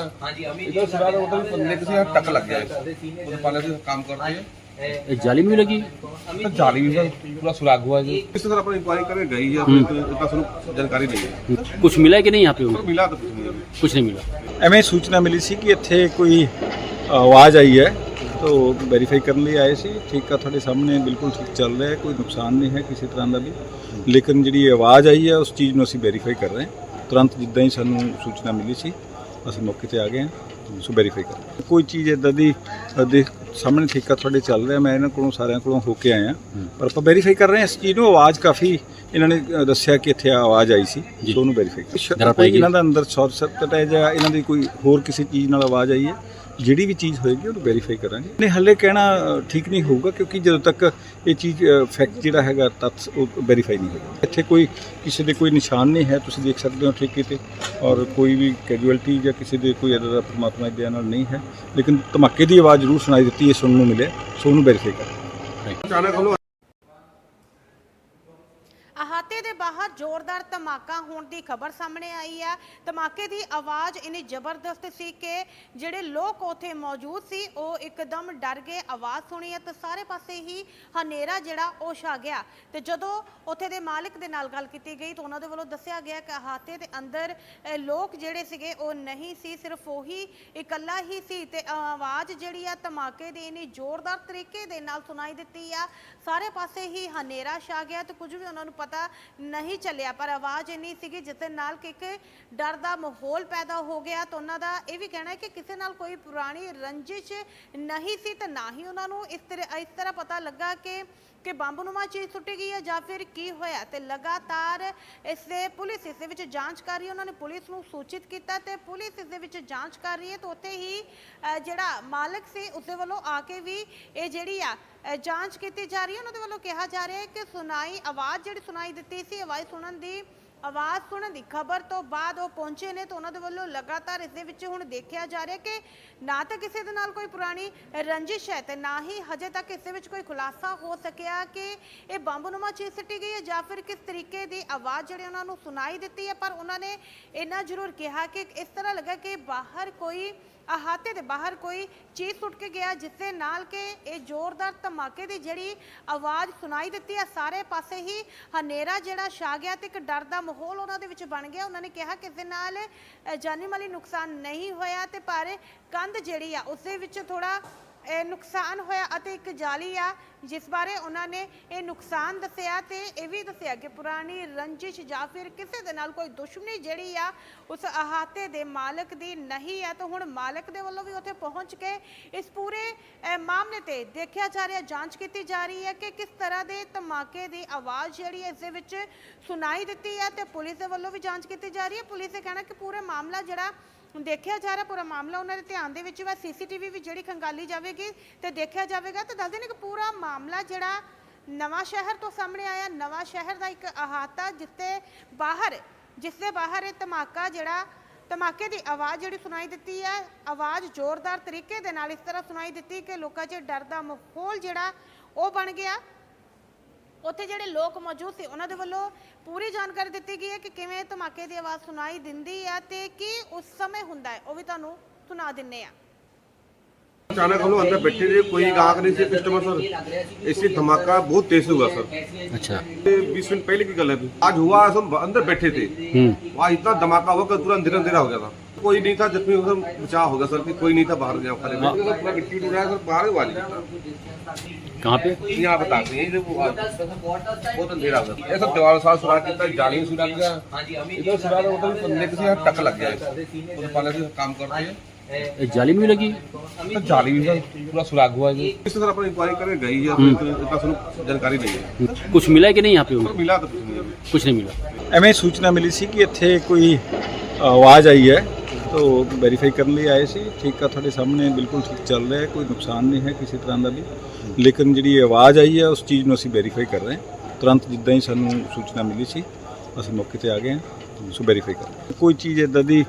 इधर बंदे किसी यहाँ टक लग गया पहले से काम करते हैं। ये जाली में भी लगी तो जाली भी सर पूरा सुराख हुआ है इस तरह अपन इंक्वायरी करके गई है अपने तो इतना सुनो जानकारी नहीं है कुछ मिला है कि नहीं यहाँ पे सर उन्हें? मिला तो कुछ नहीं है कुछ नहीं मिला ਐਵੇਂ ਸੂਚਨਾ ਮਿਲੀ ਸੀ ਕਿ ਇੱਥੇ ਕੋਈ ਅ, ਆਵਾਜ਼ ਆਈ ਹੈ ਤੋ ਵੈਰੀਫਾਈ ਕਰਨ ਲਈ ਆਏ ਸੀ ਠੀਕ ਆ ਤੁਹਾਡੇ ਸਾਹਮਣੇ ਬਿਲਕੁਲ ਠੀਕ ਚੱਲ ਰਿਹਾ ਹੈ ਕੋਈ ਨੁਕਸਾਨ ਨਹੀਂ ਹੈ ਕਿਸੇ ਤਰ੍ਹਾਂ ਦਾ ਵੀ ਲੇਕਿਨ ਜਿਹੜੀ ਇਹ ਆਵਾਜ਼ ਆਈ ਹੈ ਉਸ ਚੀਜ਼ ਨੂੰ ਅਸੀਂ ਵੈਰੀਫਾਈ ਕਰ ਰਹੇ ਹਾਂ ਤੁਰੰਤ ਜਿੱਦਾਂ ਹੀ ਸਾਨੂੰ ਸੂਚਨਾ ਮਿਲੀ ਸੀ ਅਸੀਂ ਮੌਕੇ ਤੇ ਆ ਗਏ ਹਾਂ ਸੋ ਵੈਰੀਫਾਈ ਕਰ। ਕੋਈ ਚੀਜ਼ ਇਦਾਂ ਦੀ ਦੇ ਸਾਹਮਣੇ ਠੇਕਾ ਤੁਹਾਡੇ ਚੱਲ ਰਿਹਾ ਮੈਂ ਇਹਨਾਂ ਕੋਲੋਂ ਸਾਰਿਆਂ ਕੋਲੋਂ ਹੋ ਕੇ ਆਇਆ। ਪਰ ਆਪਾਂ ਵੈਰੀਫਾਈ ਕਰ ਰਹੇ ਹਾਂ। ਇਸ ਚੀਜ਼ ਨੂੰ ਆਵਾਜ਼ ਕਾਫੀ ਇਹਨਾਂ ਨੇ ਦੱਸਿਆ ਕਿ ਇੱਥੇ ਆਵਾਜ਼ ਆਈ ਸੀ ਸੋ ਉਹਨੂੰ ਵੈਰੀਫਾਈ ਕਰ। ਇਹਨਾਂ ਦਾ ਅੰਦਰ ਸ਼ਾਰਟ ਸਰਕਟ ਹੈ ਜਾਂ ਇਹਨਾਂ ਦੀ ਕੋਈ ਹੋਰ ਕਿਸੇ ਚੀਜ਼ ਨਾਲ ਆਵਾਜ਼ ਆਈ ਹੈ? ਜਿਹੜੀ ਵੀ ਚੀਜ਼ ਹੋਏਗੀ ਉਹਨੂੰ ਵੈਰੀਫਾਈ ਕਰਾਂਗੇ। ਨਹੀਂ, ਹੱਲੇ ਕਹਿਣਾ ਠੀਕ ਨਹੀਂ ਹੋਊਗਾ ਕਿਉਂਕਿ ਜਦੋਂ ਤੱਕ ਇਹ ਚੀਜ਼ ਫੈਕਟ ਜਿਹੜਾ ਹੈਗਾ ਤੱਥ ਉਹ ਵੈਰੀਫਾਈ ਨਹੀਂ ਹੋਏਗਾ। ਇੱਥੇ ਕੋਈ ਕਿਸੇ ਦੇ ਕੋਈ ਨਿਸ਼ਾਨ ਨਹੀਂ ਹੈ, ਤੁਸੀਂ ਦੇਖ ਸਕਦੇ ਹੋ ਠੇਕੇ ਤੇ ਔਰ ਕੋਈ ਵੀ ਕੈਜੂਅਲਟੀ ਜਾਂ ਕਿਸੇ ਦੇ ਕੋਈ ਅਦਰ ਦਾ ਪਰਮਾਤਮਾ ਦੇ ਨਾਲ ਨਹੀਂ ਹੈ। ਲੇਕਿਨ ਧਮਾਕੇ ਦੀ ਆਵਾਜ਼ ਜ਼ਰੂਰ ਸੁਣਾਈ ਦਿੱਤੀ, ਇਹ ਸੁਣਨ ਨੂੰ ਮਿਲੇ ਸੋ ਉਹਨੂੰ ਵੈਰੀਫਾਈ ਕਰਾਂਗੇ। लोग ਦੇ ਬਾਹਰ ਜ਼ੋਰਦਾਰ ਧਮਾਕਾ ਹੋਣ ਦੀ ਖਬਰ ਸਾਹਮਣੇ ਆਈ ਹੈ। ਧਮਾਕੇ ਦੀ ਆਵਾਜ਼ ਇੰਨੀ ਜ਼ਬਰਦਸਤ ਸੀ ਕਿ ਜਿਹੜੇ ਲੋਕ ਉੱਥੇ ਮੌਜੂਦ ਸੀ, ਉਹ ਇੱਕਦਮ ਡਰ ਗਏ। ਆਵਾਜ਼ ਸੁਣੀ ਹੈ ਤਾਂ ਸਾਰੇ ਪਾਸੇ ਹੀ ਹਨੇਰਾ ਜਿਹੜਾ, ਉਹ ਛਾ ਗਿਆ। ਤੇ ਜਦੋਂ ਉੱਥੇ ਦੇ ਮਾਲਕ ਦੇ ਨਾਲ ਗੱਲ ਕੀਤੀ ਗਈ ਤਾਂ ਉਹਨਾਂ ਦੇ ਵੱਲੋਂ ਦੱਸਿਆ ਗਿਆ ਕਿ ਅਹਾਤੇ ਦੇ ਅੰਦਰ ਲੋਕ ਜਿਹੜੇ ਸੀਗੇ, ਉਹ ਨਹੀਂ ਸੀ, ਸਿਰਫ ਉਹੀ ਇਕੱਲਾ ਹੀ ਸੀ। ਤੇ ਆਵਾਜ਼ ਜਿਹੜੀ ਆ, ਧਮਾਕੇ ਦੀ ਇੰਨੀ ਜ਼ੋਰਦਾਰ ਤਰੀਕੇ ਦੇ ਨਾਲ ਸੁਣਾਈ ਦਿੱਤੀ ਆ। ਸਾਰੇ ਪਾਸੇ ਹੀ ਹਨੇਰਾ ਛਾ ਗਿਆ ਤੇ ਕੁਝ ਵੀ ਉਹਨਾਂ ਨੂੰ ਪਤਾ ਨਹੀਂ ਚੱਲਿਆ, ਪਰ ਆਵਾਜ਼ ਇੰਨੀ ਸੀਗੀ ਜਿਸ ਦੇ ਨਾਲ ਕਿ ਇੱਕ ਡਰ ਦਾ ਮਾਹੌਲ ਪੈਦਾ ਹੋ ਗਿਆ ਤਾਂ ਉਹਨਾਂ ਦਾ ਇਹ ਵੀ ਕਹਿਣਾ ਹੈ ਕਿ ਕਿਸੇ ਨਾਲ ਕੋਈ ਪੁਰਾਣੀ ਰੰਜਿਸ਼ ਨਹੀਂ ਸੀ ਤੇ ਨਾ ਹੀ ਉਹਨਾਂ ਨੂੰ ਇਸ ਤਰ੍ਹਾਂ ਇਸ ਤਰ੍ਹਾਂ ਪਤਾ ਲੱਗਾ ਕਿ ਕਿ ਬੰਬਨੁਮਾ ਚੀਜ਼ ਸੁੱਟੀ ਗਈ ਹੈ ਜਾਂ ਫਿਰ ਕੀ ਹੋਇਆ ਤੇ ਲਗਾਤਾਰ ਇਸ ਦੇ ਪੁਲਿਸ ਇਸ ਦੇ ਵਿੱਚ ਜਾਂਚ ਕਰ ਰਹੀ ਹੈ। ਉਹਨਾਂ ਨੇ ਪੁਲਿਸ ਨੂੰ ਸੂਚਿਤ ਕੀਤਾ ਤੇ ਪੁਲਿਸ ਇਸ ਦੇ ਵਿੱਚ ਜਾਂਚ ਕਰ ਰਹੀ ਹੈ ਤੇ ਉੱਥੇ ਹੀ ਜਿਹੜਾ ਮਾਲਕ ਸੀ, ਉਸਦੇ ਵੱਲੋਂ ਆ ਕੇ ਵੀ ਇਹ ਜਿਹੜੀ ਆ ਜਾਂਚ ਕੀਤੀ ਜਾ ਰਹੀ ਹੈ। ਉਹਨਾਂ ਦੇ ਵੱਲੋਂ ਕਿਹਾ ਜਾ ਰਿਹਾ ਹੈ ਕਿ ਸੁਣਾਈ, ਆਵਾਜ਼ ਜਿਹੜੀ ਸੁਣਾਈ ਦਿੱਤੀ ਸੀ, ਆਵਾਜ਼ ਸੁਣਨ ਦੀ, ਆਵਾਜ਼ ਸੁਣਨ ਦੀ ਖਬਰ ਤੋਂ ਬਾਅਦ ਉਹ ਪਹੁੰਚੇ ਨੇ ਤਾਂ ਉਹਨਾਂ ਦੇ ਵੱਲੋਂ ਲਗਾਤਾਰ ਇਸ ਦੇ ਵਿੱਚ ਹੁਣ ਦੇਖਿਆ ਜਾ ਰਿਹਾ ਕਿ ਨਾ ਤਾਂ ਕਿਸੇ ਦੇ ਨਾਲ ਕੋਈ ਪੁਰਾਣੀ ਰੰਜਿਸ਼ ਹੈ ਤੇ ਨਾ ਹੀ ਹਜੇ ਤੱਕ ਇਸ ਦੇ ਵਿੱਚ ਕੋਈ ਖੁਲਾਸਾ ਹੋ ਸਕਿਆ ਕਿ ਇਹ ਬੰਬਨੁਮਾ ਚੀਜ਼ ਸਿੱਟੀ ਗਈ ਹੈ ਜਾਂ ਫਿਰ ਕਿਸ ਤਰੀਕੇ ਦੀ ਆਵਾਜ਼ ਜਿਹੜੀ ਉਹਨਾਂ ਨੂੰ ਸੁਣਾਈ ਦਿੱਤੀ ਹੈ। ਪਰ ਉਹਨਾਂ ਨੇ ਇੰਨਾ ਜ਼ਰੂਰ ਕਿਹਾ ਕਿ ਇਸ ਤਰ੍ਹਾਂ ਲੱਗਾ ਕਿ ਬਾਹਰ ਕੋਈ ਅਹਾਤੇ ਦੇ ਬਾਹਰ ਕੋਈ ਚੀਜ਼ ਸੁੱਟ ਕੇ ਗਿਆ ਜਿਸ ਦੇ ਨਾਲ ਕਿ ਇਹ ਜ਼ੋਰਦਾਰ ਧਮਾਕੇ ਦੀ ਜਿਹੜੀ ਆਵਾਜ਼ ਸੁਣਾਈ ਦਿੱਤੀ ਆ ਸਾਰੇ ਪਾਸੇ ਹੀ ਹਨੇਰਾ ਜਿਹੜਾ ਛਾ ਗਿਆ ਤੇ ਇੱਕ ਡਰ ਦਾ ਮਾਹੌਲ ਉਹਨਾਂ ਦੇ ਵਿੱਚ ਬਣ ਗਿਆ। ਉਹਨਾਂ ਨੇ ਕਿਹਾ ਕਿ ਇਸ ਦੇ ਨਾਲ ਜਾਨੀ ਮਾਲੀ ਨੁਕਸਾਨ ਨਹੀਂ ਹੋਇਆ ਤੇ ਪਰ ਕੰਧ ਜਿਹੜੀ ਆ, ਉਸ ਦੇ ਵਿੱਚ ਥੋੜਾ ਇਹ ਨੁਕਸਾਨ ਹੋਇਆ ਅਤੇ ਇੱਕ ਜਾਲੀ ਆ, ਜਿਸ ਬਾਰੇ ਉਹਨਾਂ ਨੇ ਇਹ ਨੁਕਸਾਨ ਦੱਸਿਆ ਤੇ ਇਹ ਵੀ ਦੱਸਿਆ ਕਿ ਪੁਰਾਣੀ ਰੰਜਿਸ਼ ਜਾਂ ਫਿਰ ਕਿਸੇ ਦੇ ਨਾਲ ਕੋਈ ਦੁਸ਼ਮਣੀ ਜਿਹੜੀ ਆ, ਉਸ ਅਹਾਤੇ ਦੇ ਮਾਲਕ ਦੀ ਨਹੀਂ ਆ, ਤਾਂ ਹੁਣ ਮਾਲਕ ਦੇ ਵੱਲੋਂ ਵੀ ਉੱਥੇ ਪਹੁੰਚ ਕੇ ਇਸ ਪੂਰੇ ਮਾਮਲੇ ਤੇ ਦੇਖਿਆ ਜਾ ਰਿਹਾ, ਜਾਂਚ ਕੀਤੀ ਜਾ ਰਹੀ ਹੈ ਕਿ ਕਿਸ ਤਰ੍ਹਾਂ ਦੇ ਧਮਾਕੇ ਦੀ ਆਵਾਜ਼ ਜਿਹੜੀ ਇਸ ਦੇ ਵਿੱਚ ਸੁਣਾਈ ਦਿੱਤੀ ਹੈ ਤੇ ਪੁਲਿਸ ਦੇ ਵੱਲੋਂ ਵੀ ਜਾਂਚ ਕੀਤੀ ਜਾ ਰਹੀ ਹੈ। ਪੁਲਿਸ ਦੇ ਕਹਿਣਾ ਕਿ ਪੂਰਾ ਮਾਮਲਾ ਜਿਹੜਾ ਹੁਣ ਦੇਖਿਆ ਜਾ ਰਿਹਾ ਪੂਰਾ ਮਾਮਲਾ, ਉਹਨਾਂ ਦੇ ਧਿਆਨ ਦੇ ਵਿੱਚ ਵਾ ਸੀਸੀਟੀਵੀ ਵੀ ਜਿਹੜੀ ਖੰਗਾਲੀ ਜਾਵੇਗੀ ਤੇ ਦੇਖਿਆ ਜਾਵੇਗਾ ਤੇ ਦੱਸਦੇ ਨੇ ਕਿ ਪੂਰਾ ਮਾਮਲਾ ਜਿਹੜਾ ਨਵਾਂ ਸ਼ਹਿਰ ਤੋਂ ਸਾਹਮਣੇ ਆਇਆ, ਨਵਾਂ ਸ਼ਹਿਰ ਦਾ ਇੱਕ ਅਹਾਤਾ ਜਿੱਤੇ ਬਾਹਰ ਜਿਸ ਦੇ ਬਾਹਰ ਇਹ ਧਮਾਕਾ ਜਿਹੜਾ, ਧਮਾਕੇ ਦੀ ਆਵਾਜ਼ ਜਿਹੜੀ ਸੁਣਾਈ ਦਿੱਤੀ ਹੈ ਆਵਾਜ਼ ਜ਼ੋਰਦਾਰ ਤਰੀਕੇ ਦੇ ਨਾਲ ਇਸ ਤਰ੍ਹਾਂ ਸੁਣਾਈ ਦਿੱਤੀ ਕਿ ਲੋਕਾਂ 'ਚ ਡਰ ਦਾ ਮਾਹੌਲ ਜਿਹੜਾ, ਉਹ ਬਣ ਗਿਆ। ਉੱਥੇ ਜਿਹੜੇ ਲੋਕ ਮੌਜੂਦ ਸੀ ਉਹਨਾਂ ਦੇ ਵੱਲੋਂ ਪੂਰੀ ਜਾਣਕਾਰੀ ਦਿੱਤੀ ਗਈ ਹੈ ਕਿ ਕਿਵੇਂ ਧਮਾਕੇ ਦੀ ਆਵਾਜ਼ ਸੁਣਾਈ ਦਿੰਦੀ ਹੈ ਤੇ ਕੀ ਉਸ ਸਮੇਂ ਹੁੰਦਾ ਹੈ ਉਹ ਵੀ ਤੁਹਾਨੂੰ ਸੁਣਾ ਦਿੰਨੇ ਆ अचानक हम लोग अंदर बैठे थे कोई ग्राहक नहीं थे कस्टमर सर ऐसे धमाका बहुत तेज से हुआ सर अच्छा बीस मिनट पहले की गल है अभी। आज हुआ हम अंदर बैठे थे हम्म वहाँ इतना धमाका हुआ कि पूरा अंधेरा अंधेरा हो गया था कोई नहीं था जख्मी होकर बचाव होगा सर की कोई नहीं था बाहर गया हाँ। मतलब बाहर कहाँ पे? यहाँ बता दें यही बहुत अंधेरा हो गया सब दीवार साथ जाली सुराग गया इधर सुराग उधर बंदे किसी यहाँ टक लग गया। उधर पाले से काम करते हैं। जाली भी लगी? तो जाली भी सर पूरा सुराग हुआ है। इससे तरह अपन इंक्वायरी करें गई है हम्म। तो इतना सुनो जानकारी नहीं है। हम्म। कुछ मिला है कि नहीं यहाँ पे मिला तो कुछ नहीं मिला। हमें सूचना मिली थी कि इतने कोई आवाज़ आई है। ਤੋ ਵੈਰੀਫਾਈ ਕਰਨ ਲਈ ਆਏ ਸੀ। ਠੀਕ ਆ ਤੁਹਾਡੇ ਸਾਹਮਣੇ ਬਿਲਕੁਲ ਠੀਕ ਚੱਲ ਰਿਹਾ ਹੈ ਕੋਈ ਨੁਕਸਾਨ ਨਹੀਂ ਹੈ ਕਿਸੇ ਤਰ੍ਹਾਂ ਦਾ ਵੀ। ਲੇਕਿਨ ਜਿਹੜੀ ਆਵਾਜ਼ ਆਈ ਹੈ ਉਸ ਚੀਜ਼ ਨੂੰ ਅਸੀਂ ਵੈਰੀਫਾਈ ਕਰ ਰਹੇ ਹਾਂ। ਤੁਰੰਤ ਜਿੱਦਾਂ ਹੀ ਸਾਨੂੰ ਸੂਚਨਾ ਮਿਲੀ ਸੀ ਅਸੀਂ ਮੌਕੇ ਤੇ ਆ ਗਏ ਹਾਂ ਸੋ ਵੈਰੀਫਾਈ ਕਰ। ਕੋਈ ਚੀਜ਼ ਇਦਾਂ ਦੀ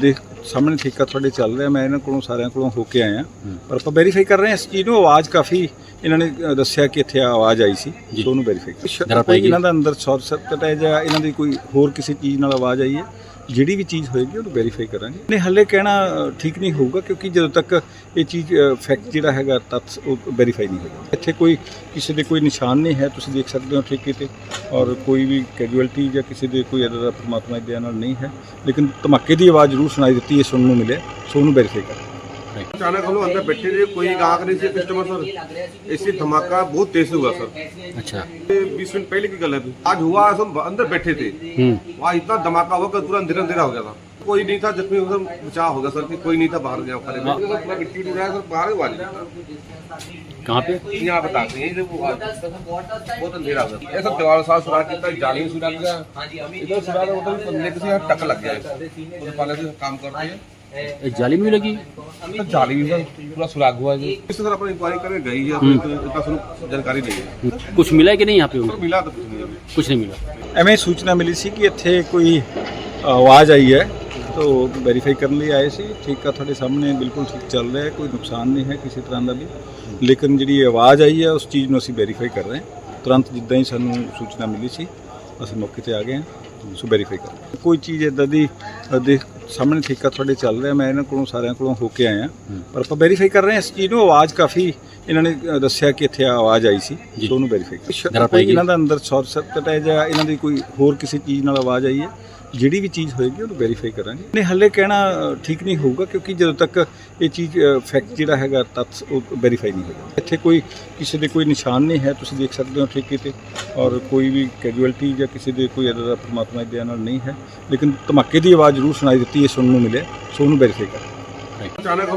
ਦੇ ਸਾਹਮਣੇ ਠੇਕਾ ਤੁਹਾਡੇ ਚੱਲ ਰਿਹਾ ਮੈਂ ਇਹਨਾਂ ਕੋਲੋਂ ਸਾਰਿਆਂ ਕੋਲੋਂ ਹੋ ਕੇ ਆਇਆ। ਪਰ ਆਪਾਂ ਵੈਰੀਫਾਈ ਕਰ ਰਹੇ ਹਾਂ ਇਸ ਚੀਜ਼ ਨੂੰ ਆਵਾਜ਼ ਕਾਫੀ ਇਹਨਾਂ ਨੇ ਦੱਸਿਆ ਕਿ ਇੱਥੇ ਆਵਾਜ਼ ਆਈ ਸੀ ਸੋ ਉਹਨੂੰ ਵੈਰੀਫਾਈ ਕਰ। ਇਹਨਾਂ ਦਾ ਅੰਦਰ ਸ਼ਾਰਟ ਸਰਕਟ ਹੈ ਜਾਂ ਇਹਨਾਂ ਦੀ ਕੋਈ ਹੋਰ ਕਿਸੇ ਚੀਜ਼ ਨਾਲ ਆਵਾਜ਼ ਆਈ ਹੈ? ਜਿਹੜੀ ਵੀ ਚੀਜ਼ ਹੋਏਗੀ ਉਹਨੂੰ ਵੈਰੀਫਾਈ ਕਰਾਂਗੇ। ਨਹੀਂ, ਹੱਲੇ ਕਹਿਣਾ ਠੀਕ ਨਹੀਂ ਹੋਊਗਾ ਕਿਉਂਕਿ ਜਦੋਂ ਤੱਕ ਇਹ ਚੀਜ਼ ਫੈਕਟ ਜਿਹੜਾ ਹੈਗਾ ਤੱਥ ਉਹ ਵੈਰੀਫਾਈ ਨਹੀਂ ਹੋਊਗਾ ਇੱਥੇ ਕੋਈ ਕਿਸੇ ਦੇ ਕੋਈ ਨਿਸ਼ਾਨ ਨਹੀਂ ਹੈ, ਤੁਸੀਂ ਦੇਖ ਸਕਦੇ ਹੋ ਠੇਕੇ ਤੇ ਔਰ ਕੋਈ ਵੀ ਕੈਜੂਅਲਟੀ ਜਾਂ ਕਿਸੇ ਦੇ ਕੋਈ ਇਦਾਂ ਦਾ ਪਰਮਾਤਮਾ ਦੀ ਦਇਆ ਨਾਲ ਨਹੀਂ ਹੈ। ਲੇਕਿਨ ਧਮਾਕੇ ਦੀ ਆਵਾਜ਼ ਜ਼ਰੂਰ ਸੁਣਾਈ ਦਿੱਤੀ, ਇਹ ਸੁਣਨ ਨੂੰ ਮਿਲਿਆ, ਸੋ ਉਹਨੂੰ ਵੈਰੀਫਾਈ ਕਰਾਂਗੇ। अचानक हम लोग अंदर बैठे थे कोई गाहक नहीं थे कस्टमर सर ऐसे धमाका बहुत तेज हुआ सर अच्छा। बीस मिनट पहले की गल है आज हुआ हम अंदर बैठे थे। हम्म। वहाँ इतना धमाका हुआ कि पूरा अंधेरा अंधेरा हो गया था। कोई नहीं था जख्मी हो गया बचाव हो सर कि कोई नहीं था बाहर गया खड़े पूरा उड़ सर बाहर हुआ कहाँ पे? यहाँ बताते हैं ये बहुत अंधेरा हो गया ऐसा दीवार साथ सुराग कितना जाली सुराग गया। इधर बंदे किसी टक लग गया। उस पहले से काम करते हैं। ये जाली में भी लगी ਤਾਂ ਜਾਲੀ ਵੀ ਸਰ ਪੂਰਾ ਸੁਰਾਗ ਹੁਆ ਜੀ ਇਸ ਤਰ੍ਹਾਂ ਆਪਾਂ ਇਨਕੁਆਇਰੀ ਕਰਕੇ ਗਈ ਹੈ ਫਿਰ ਤਾਂ ਸਾਨੂੰ ਜਾਣਕਾਰੀ ਨਹੀਂ ਹੈ कुछ मिला है कि नहीं यहाँ पे ਪਰ ਮਿਲਾ ਤਾਂ ਕੁਝ ਨਹੀਂ ਹੈ कुछ नहीं मिला ਐਵੇਂ ਸੂਚਨਾ ਮਿਲੀ ਸੀ ਕਿ ਇੱਥੇ ਕੋਈ ਆਵਾਜ਼ ਆਈ ਹੈ ਤੋ ਵੈਰੀਫਾਈ ਕਰਨ ਲਈ ਆਏ ਸੀ ਠੀਕ ਆ ਤੁਹਾਡੇ ਸਾਹਮਣੇ ਬਿਲਕੁਲ ਠੀਕ ਚੱਲ ਰਿਹਾ ਹੈ ਕੋਈ ਨੁਕਸਾਨ ਨਹੀਂ ਹੈ ਕਿਸੇ ਤਰ੍ਹਾਂ ਦਾ ਵੀ ਲੇਕਿਨ ਜਿਹੜੀ ਆਵਾਜ਼ ਆਈ ਹੈ ਉਸ ਚੀਜ਼ ਨੂੰ ਅਸੀਂ ਵੈਰੀਫਾਈ ਕਰ ਰਹੇ ਹਾਂ ਤੁਰੰਤ ਜਿੱਦਾਂ ਹੀ ਸਾਨੂੰ ਸੂਚਨਾ ਮਿਲੀ ਸੀ ਅਸੀਂ ਮੌਕੇ ਤੇ ਆ ਗਏ ਹਾਂ ਸੋ ਵੈਰੀਫਾਈ ਕਰ ਰਹੇ ਹਾਂ। ਕੋਈ ਚੀਜ਼ ਇਦਾਂ ਦੀ ਅ, ਦੇ ਸਾਹਮਣੇ ਠੇਕਾ ਤੁਹਾਡੇ ਚੱਲ ਰਿਹਾ ਮੈਂ ਇਹਨਾਂ ਕੋਲੋਂ ਸਾਰਿਆਂ ਕੋਲੋਂ ਹੋ ਕੇ ਆਇਆ। ਪਰ ਆਪਾਂ ਵੈਰੀਫਾਈ ਕਰ ਰਹੇ ਹਾਂ ਇਸ ਚੀਜ਼ ਨੂੰ ਆਵਾਜ਼ ਕਾਫੀ ਇਹਨਾਂ ਨੇ ਦੱਸਿਆ ਕਿ ਇੱਥੇ ਆਵਾਜ਼ ਆਈ ਸੀ ਸੋ ਉਹਨੂੰ ਵੈਰੀਫਾਈ ਕਰ। ਇਹਨਾਂ ਦਾ ਅੰਦਰ ਸ਼ਾਰਟ ਸਰਕਟ ਹੈ ਜਾਂ ਇਹਨਾਂ ਦੀ ਕੋਈ ਹੋਰ ਕਿਸੇ ਚੀਜ਼ ਨਾਲ ਆਵਾਜ਼ ਆਈ ਹੈ? ਜਿਹੜੀ ਵੀ ਚੀਜ਼ ਹੋਏਗੀ ਉਹਨੂੰ ਵੈਰੀਫਾਈ ਕਰਾਂਗੇ। ਨਹੀਂ, ਹੱਲੇ ਕਹਿਣਾ ਠੀਕ ਨਹੀਂ ਹੋਊਗਾ ਕਿਉਂਕਿ ਜਦੋਂ ਤੱਕ ਇਹ ਚੀਜ਼ ਫੈਕਟ ਜਿਹੜਾ ਹੈਗਾ ਤੱਥ ਉਹ ਵੈਰੀਫਾਈ ਨਹੀਂ ਹੋਏਗਾ। ਇੱਥੇ ਕੋਈ ਕਿਸੇ ਦੇ ਕੋਈ ਨਿਸ਼ਾਨ ਨਹੀਂ ਹੈ, ਤੁਸੀਂ ਦੇਖ ਸਕਦੇ ਹੋ ਠੇਕੇ ਤੇ ਔਰ ਕੋਈ ਵੀ ਕੈਜੂਅਲਟੀ ਜਾਂ ਕਿਸੇ ਦੇ ਕੋਈ ਇਦਾਂ ਦਾ ਪਰਮਾਤਮਾ ਦੀ ਦਇਆ ਨਾਲ ਨਹੀਂ ਹੈ। ਲੇਕਿਨ ਧਮਾਕੇ ਦੀ ਆਵਾਜ਼ ਜ਼ਰੂਰ ਸੁਣਾਈ ਦਿੱਤੀ, ਇਹ ਸੁਣਨ ਨੂੰ ਮਿਲਿਆ, ਸੋ ਉਹਨੂੰ ਵੈਰੀਫਾਈ ਕਰਾਂਗੇ ਅਚਾਨਕ